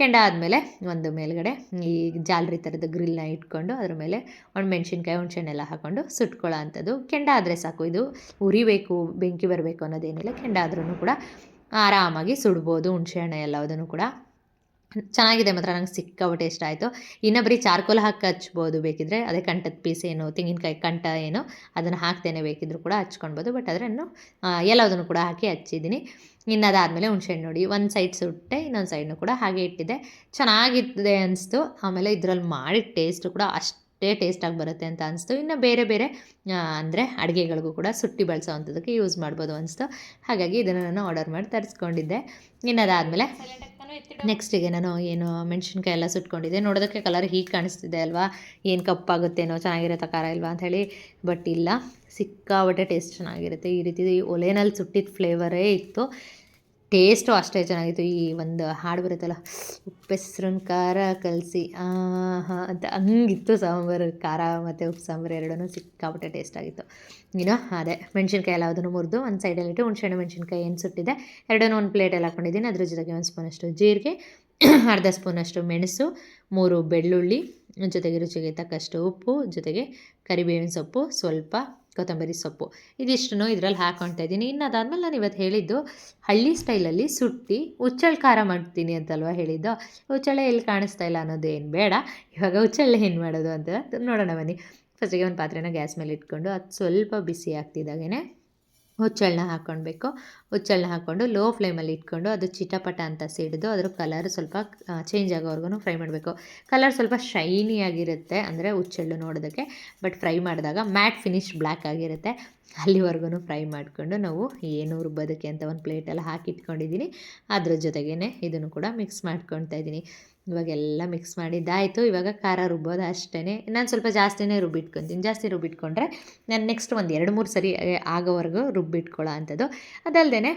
ಕೆಂಡ ಆದಮೇಲೆ ಒಂದು ಮೇಲ್ಗಡೆ ಈ ಜಾಲರಿ ಥರದ ಗ್ರಿಲ್ನ ಇಟ್ಕೊಂಡು ಅದ್ರ ಮೇಲೆ ಒಂದು ಮೆಣಸಿನ್ಕಾಯಿ ಹುಣ್ಸೆಣ್ಣೆಲ್ಲ ಹಾಕ್ಕೊಂಡು ಸುಟ್ಕೊಳ್ಳೋ ಅಂಥದ್ದು ಕೆಂಡ ಆದರೆ ಸಾಕು, ಇದು ಉರಿಬೇಕು, ಬೆಂಕಿ ಬರಬೇಕು ಅನ್ನೋದೇನಿಲ್ಲ, ಕೆಂಡ ಆದ್ರೂ ಕೂಡ ಆರಾಮಾಗಿ ಸುಡ್ಬೋದು, ಹುಣಸೆಹಣ್ಣೆ ಎಲ್ಲವುದನ್ನು ಕೂಡ. ಚೆನ್ನಾಗಿದೆ ಮಾತ್ರ, ನಂಗೆ ಸಿಕ್ಕಾಪಟ್ಟೆ ಇಷ್ಟ ಆಯಿತು. ಇನ್ನು ಬರೀ ಚಾರ್ಕೋಲ್ ಹಾಕಿ ಹಚ್ಬೋದು ಬೇಕಿದ್ರೆ, ಅದೇ ಕಂಠದ ಪೀಸ್ ಏನು, ತೆಂಗಿನಕಾಯಿ ಕಂಠ ಏನು, ಅದನ್ನು ಹಾಕ್ತೇನೆ ಬೇಕಿದ್ರು ಕೂಡ ಹಚ್ಕೊಳ್ಬೋದು ಬಟ್ ಅದರನ್ನು ಎಲ್ಲದನ್ನು ಕೂಡ ಹಾಕಿ ಹಚ್ಚಿದ್ದೀನಿ. ಇನ್ನು ಅದಾದಮೇಲೆ ಹುಣ್ಸೆಹಣ್ಣು ನೋಡಿ, ಒಂದು ಸೈಡ್ ಸುಟ್ಟೆ, ಇನ್ನೊಂದು ಸೈಡ್ನು ಕೂಡ ಹಾಗೆ ಇಟ್ಟಿದ್ದೆ. ಚೆನ್ನಾಗಿದೆ ಅನಿಸ್ತು. ಆಮೇಲೆ ಇದರಲ್ಲಿ ಮಾಡಿದ ಟೇಸ್ಟು ಕೂಡ ಅಷ್ಟೇ ಟೇಸ್ಟಾಗಿ ಬರುತ್ತೆ ಅಂತ ಅನಿಸ್ತು. ಇನ್ನು ಬೇರೆ ಬೇರೆ ಅಂದರೆ ಅಡುಗೆಗಳಿಗೂ ಕೂಡ ಸುಟ್ಟಿ ಬಳಸೋವಂಥದ್ದಕ್ಕೆ ಯೂಸ್ ಮಾಡ್ಬೋದು ಅನಿಸ್ತು. ಹಾಗಾಗಿ ಇದನ್ನು ನಾನು ಆರ್ಡರ್ ಮಾಡಿ ತರಿಸ್ಕೊಂಡಿದ್ದೆ. ಇನ್ನು ಅದಾದಮೇಲೆ ನೆಕ್ಸ್ಟಿಗೆ ನಾನು ಏನು ಮೆಣಸಿನ್ಕಾಯಿ ಎಲ್ಲ ಸುಟ್ಕೊಂಡಿದ್ದೆ. ನೋಡೋದಕ್ಕೆ ಕಲರ್ ಹೀಗೆ ಕಾಣಿಸ್ತಿದೆ ಅಲ್ವಾ? ಏನು ಕಪ್ಪಾಗುತ್ತೇನೋ ಚೆನ್ನಾಗಿರೋ ಖಾರ ಇಲ್ವಾ ಅಂತ ಹೇಳಿ. ಬಟ್ ಇಲ್ಲ ಸಿಕ್ಕಾಬಟ್ಟೆ ಟೇಸ್ಟ್ ಚೆನ್ನಾಗಿರುತ್ತೆ. ಈ ರೀತಿ ಒಲೆನಲ್ಲಿ ಸುಟ್ಟಿದ ಫ್ಲೇವರೇ ಇತ್ತು. ಟೇಸ್ಟು ಅಷ್ಟೇ ಚೆನ್ನಾಗಿತ್ತು. ಈ ಒಂದು ಹಾಡು ಬರುತ್ತಲ್ಲ ಉಪ್ಪೆಸ್ರನ್ ಖಾರ ಕಲಸಿ ಹಾಂ ಅಂತ ಹಂಗಿತ್ತು ಸಾಂಬಾರು. ಖಾರ ಮತ್ತು ಉಪ್ಪು ಸಾಂಬಾರು ಎರಡೂ ಸಿಕ್ಕಾಪಟ್ಟೆ ಟೇಸ್ಟ್ ಆಗಿತ್ತು. ಇನ್ನು ಅದೇ ಮೆಣಸಿನ್ಕಾಯಿ ಎಲ್ಲ ಅದನ್ನು ಮುರಿದು ಒಂದು ಸೈಡಲ್ಲಿಟ್ಟು ಹುಣಸೆಹಣ್ಣು, ಮೆಣಸಿನ್ಕಾಯಿ ಏನು ಸುಟ್ಟಿದೆ, ಎರಡನ್ನೂ ಒಂದು ಪ್ಲೇಟಲ್ಲಿ ಹಾಕ್ಕೊಂಡಿದ್ದೀನಿ ಅದ್ರ ಜೊತೆಗೆ ಒಂದು ಸ್ಪೂನಷ್ಟು ಜೀರಿಗೆ, ಅರ್ಧ ಸ್ಪೂನಷ್ಟು ಮೆಣಸು, ಮೂರು ಬೆಳ್ಳುಳ್ಳಿ, ಜೊತೆಗೆ ರುಚಿಗೆ ತಕ್ಕಷ್ಟು ಉಪ್ಪು, ಜೊತೆಗೆ ಕರಿಬೇವಿನ ಸೊಪ್ಪು, ಸ್ವಲ್ಪ ಕೊತ್ತಂಬರಿ ಸೊಪ್ಪು. ಇದಿಷ್ಟನ್ನು ಇದರಲ್ಲಿ ಹಾಕ್ಕೊಳ್ತಾ ಇದ್ದೀನಿ. ಇನ್ನು ಅದಾದಮೇಲೆ ನಾನು ಇವತ್ತು ಹೇಳಿದ್ದು ಹಳ್ಳಿ ಸ್ಟೈಲಲ್ಲಿ ಸುಟ್ಟಿ ಉಚ್ಚಳ ಖಾರ ಮಾಡ್ತೀನಿ ಅಂತಲ್ವ ಹೇಳಿದ್ದು? ಹುಚ್ಚಳೆ ಎಲ್ಲಿ ಕಾಣಿಸ್ತಾ ಇಲ್ಲ ಅನ್ನೋದು ಏನು ಬೇಡ. ಇವಾಗ ಹುಚ್ಚಳ್ಳೆ ಏನು ಮಾಡೋದು ಅಂತ ನೋಡೋಣ ಬನ್ನಿ. ಫಸ್ಟಿಗೆ ಒಂದು ಪಾತ್ರೆನ ಗ್ಯಾಸ್ ಮೇಲೆ ಇಟ್ಕೊಂಡು ಅದು ಸ್ವಲ್ಪ ಬಿಸಿ ಆಗ್ತಿದ್ದಾಗೇ ಹುಚ್ಚಳನ್ನ ಹಾಕ್ಕೊಳ್ಬೇಕು. ಹುಚ್ಚಳನ್ನ ಹಾಕ್ಕೊಂಡು ಲೋ ಫ್ಲೇಮಲ್ಲಿ ಇಟ್ಕೊಂಡು ಅದು ಚಿಟಪಟ ಅಂತ ಸಿಡಿದು ಅದ್ರ ಕಲರ್ ಸ್ವಲ್ಪ ಚೇಂಜ್ ಆಗೋವರೆಗೂ ಫ್ರೈ ಮಾಡಬೇಕು. ಕಲರ್ ಸ್ವಲ್ಪ ಶೈನಿಯಾಗಿರುತ್ತೆ ಅಂದರೆ ಹುಚ್ಚಳ್ಳು ನೋಡೋದಕ್ಕೆ ಬಟ್ ಫ್ರೈ ಮಾಡಿದಾಗ ಮ್ಯಾಟ್ ಫಿನಿಶ್ ಬ್ಲ್ಯಾಕ್ ಆಗಿರುತ್ತೆ. ಅಲ್ಲಿವರೆಗೂ ಫ್ರೈ ಮಾಡಿಕೊಂಡು ನಾವು ಏನು ರುಬ್ಬೋದಕ್ಕೆ ಅಂತ ಒಂದು ಪ್ಲೇಟಲ್ಲಿ ಹಾಕಿಟ್ಕೊಂಡಿದ್ದೀನಿ. ಅದ್ರ ಜೊತೆಗೇ ಇದನ್ನು ಕೂಡ ಮಿಕ್ಸ್ ಮಾಡ್ಕೊತಾ ಇದ್ದೀನಿ. ಇವಾಗೆಲ್ಲ ಮಿಕ್ಸ್ ಮಾಡಿದ್ದಾಯಿತು ಇವಾಗ ಖಾರ ರುಬ್ಬೋದು ಅಷ್ಟೇ ನಾನು ಸ್ವಲ್ಪ ಜಾಸ್ತಿನೇ ರುಬ್ಬಿಟ್ಕೊತೀನಿ. ಜಾಸ್ತಿ ರುಬ್ಬಿಟ್ಕೊಂಡ್ರೆ ನಾನು ನೆಕ್ಸ್ಟ್ ಒಂದು ಎರಡು ಮೂರು ಸರಿ ಆಗೋವರೆಗೂ ರುಬ್ಬಿಟ್ಕೊಳ್ಳೋ ಅಂಥದ್ದು. ಅದಲ್ಲದೆ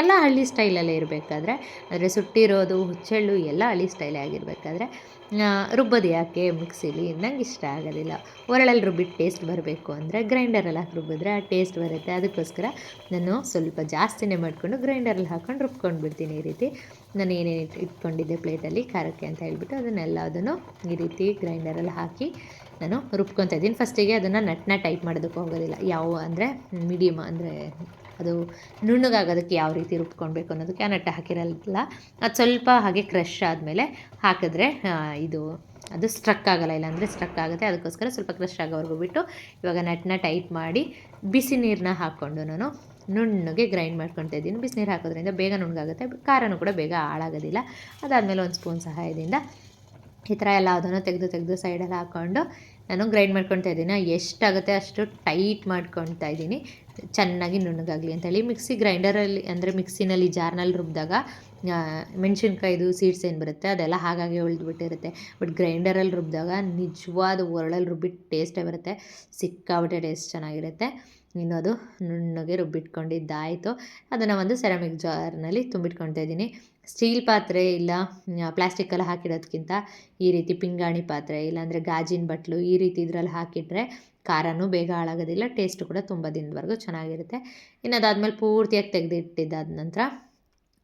ಎಲ್ಲ ಹಳ್ಳಿ ಸ್ಟೈಲಲ್ಲೇ ಇರಬೇಕಾದ್ರೆ, ಅಂದರೆ ಸುಟ್ಟಿರೋದು, ಹುಚ್ಚೆಳ್ಳು ಎಲ್ಲ ಹಳ್ಳಿ ಸ್ಟೈಲೇ ಆಗಿರಬೇಕಾದ್ರೆ ರುಬ್ಬೋದು ಯಾಕೆ ಮಿಕ್ಸಿಲಿ ನಂಗೆ ಇಷ್ಟ ಆಗೋದಿಲ್ಲ. ಒರಳಲ್ಲಿ ರುಬ್ಬಿಟ್ಟು ಟೇಸ್ಟ್ ಬರಬೇಕು ಅಂದರೆ ಗ್ರೈಂಡರಲ್ಲಿ ಹಾಕಿ ರುಬ್ಬಿದ್ರೆ ಆ ಟೇಸ್ಟ್ ಬರುತ್ತೆ. ಅದಕ್ಕೋಸ್ಕರ ನಾನು ಸ್ವಲ್ಪ ಜಾಸ್ತಿನೇ ಮಾಡಿಕೊಂಡು ಗ್ರೈಂಡರಲ್ಲಿ ಹಾಕ್ಕೊಂಡು ರುಬ್ಕೊಂಡು ಬಿಡ್ತೀನಿ ಈ ರೀತಿ. ನಾನು ಏನೇನು ಇಟ್, ಇಟ್ಕೊಂಡಿದ್ದೆ ಪ್ಲೇಟಲ್ಲಿ, ಖಾರಕ್ಕೆ ಅಂತ ಹೇಳ್ಬಿಟ್ಟು ಅದನ್ನೆಲ್ಲ ಅದನ್ನು ಈ ರೀತಿ ಗ್ರೈಂಡರಲ್ಲಿ ಹಾಕಿ ನಾನು ರುಬ್ಕೊತಾ ಇದ್ದೀನಿ. ಫಸ್ಟಿಗೆ ಅದನ್ನು ನಟ್ನ ಟೈಪ್ ಮಾಡೋದಕ್ಕೆ ಹೋಗೋದಿಲ್ಲ. ಯಾವ ಅಂದರೆ ಮೀಡಿಯಮ್ ಅಂದರೆ ಅದು ನುಣ್ಣಗಾಗೋದಕ್ಕೆ ಯಾವ ರೀತಿ ರುಬ್ಕೊಳ್ಬೇಕು ಅನ್ನೋದಕ್ಕೆ ಆ ನಟ್ಟ ಹಾಕಿರಲ್ಲ. ಅದು ಸ್ವಲ್ಪ ಹಾಗೆ ಕ್ರಷ್ ಆದಮೇಲೆ ಹಾಕಿದ್ರೆ ಇದು ಅದು ಸ್ಟ್ರಕ್ ಆಗೋಲ್ಲ ಇಲ್ಲಾಂದರೆ ಸ್ಟ್ರಕ್ ಆಗುತ್ತೆ. ಅದಕ್ಕೋಸ್ಕರ ಸ್ವಲ್ಪ ಕ್ರಷ್ ಆಗೋವರೆಗೂ ಬಿಟ್ಟು ಇವಾಗ ನಟ್ನ ಟೈಟ್ ಮಾಡಿ ಬಿಸಿ ನೀರನ್ನ ಹಾಕ್ಕೊಂಡು ನಾನು ನುಣ್ಣಗೆ ಗ್ರೈಂಡ್ ಮಾಡ್ಕೊತಾ ಇದ್ದೀನಿ. ಬಿಸಿನೀರು ಹಾಕೋದ್ರಿಂದ ಬೇಗ ನುಣ್ಣಗಾಗುತ್ತೆ. ಖಾರನೂ ಕೂಡ ಬೇಗ ಹಾಳಾಗೋದಿಲ್ಲ. ಅದಾದಮೇಲೆ ಒಂದು ಸ್ಪೂನ್ ಸಹಾಯದಿಂದ ಈ ಥರ ಎಲ್ಲ ಅದನ್ನು ತೆಗೆದು ತೆಗೆದು ಸೈಡಲ್ಲಿ ಹಾಕ್ಕೊಂಡು ನಾನು ಗ್ರೈಂಡ್ ಮಾಡ್ಕೊತಾ ಇದ್ದೀನಿ. ಎಷ್ಟಾಗುತ್ತೆ ಅಷ್ಟು ಟೈಟ್ ಮಾಡ್ಕೊಳ್ತಾ ಇದ್ದೀನಿ. ಚೆನ್ನಾಗಿ ನುಣ್ಣಗಾಗಲಿ ಅಂತೇಳಿ ಮಿಕ್ಸಿ ಗ್ರೈಂಡರಲ್ಲಿ ಅಂದರೆ ಮಿಕ್ಸಿನಲ್ಲಿ ಜಾರ್ನಲ್ಲಿ ರುಬ್ಬಿದಾಗ ಮೆಣಸಿನ್ಕಾಯ್ದು ಸೀಡ್ಸ್ ಏನು ಬರುತ್ತೆ ಅದೆಲ್ಲ ಹಾಗಾಗಿ ಉಳಿದ್ಬಿಟ್ಟಿರುತ್ತೆ. ಬಟ್ ಗ್ರೈಂಡರಲ್ಲಿ ರುಬ್ಬಿದಾಗ ನಿಜವಾದ ಒರಳಲ್ಲಿ ರುಬ್ಬಿಟ್ಟು ಟೇಸ್ಟೇ ಬರುತ್ತೆ. ಸಿಕ್ಕಾಬಿಟ್ಟೆ ಟೇಸ್ಟ್ ಚೆನ್ನಾಗಿರುತ್ತೆ. ಇನ್ನು ಅದು ನುಣ್ಣಗೆ ರುಬ್ಬಿಟ್ಕೊಂಡಿದ್ದಾಯಿತು? ಅದನ್ನು ಒಂದು ಸೆರಾಮಿಕ್ ಜಾರ್ನಲ್ಲಿ ತುಂಬಿಟ್ಕೊಳ್ತಾ ಇದ್ದೀನಿ. ಸ್ಟೀಲ್ ಪಾತ್ರೆ ಇಲ್ಲ ಪ್ಲಾಸ್ಟಿಕ್ಕಲ್ಲಿ ಹಾಕಿರೋದಕ್ಕಿಂತ ಈ ರೀತಿ ಪಿಂಗಾಣಿ ಪಾತ್ರೆ ಇಲ್ಲಾಂದರೆ ಗಾಜಿನ ಬಟ್ಲು ಈ ರೀತಿ ಇದರಲ್ಲಿ ಹಾಕಿಟ್ರೆ ಖಾರನೂ ಬೇಗ ಹಾಳಾಗೋದಿಲ್ಲ ಟೇಸ್ಟು ಕೂಡ ತುಂಬ ದಿನದವರೆಗೂ ಚೆನ್ನಾಗಿರುತ್ತೆ. ಇನ್ನು ಅದಾದಮೇಲೆ ಪೂರ್ತಿಯಾಗಿ ತೆಗೆದಿಟ್ಟಿದ್ದಾದ ನಂತರ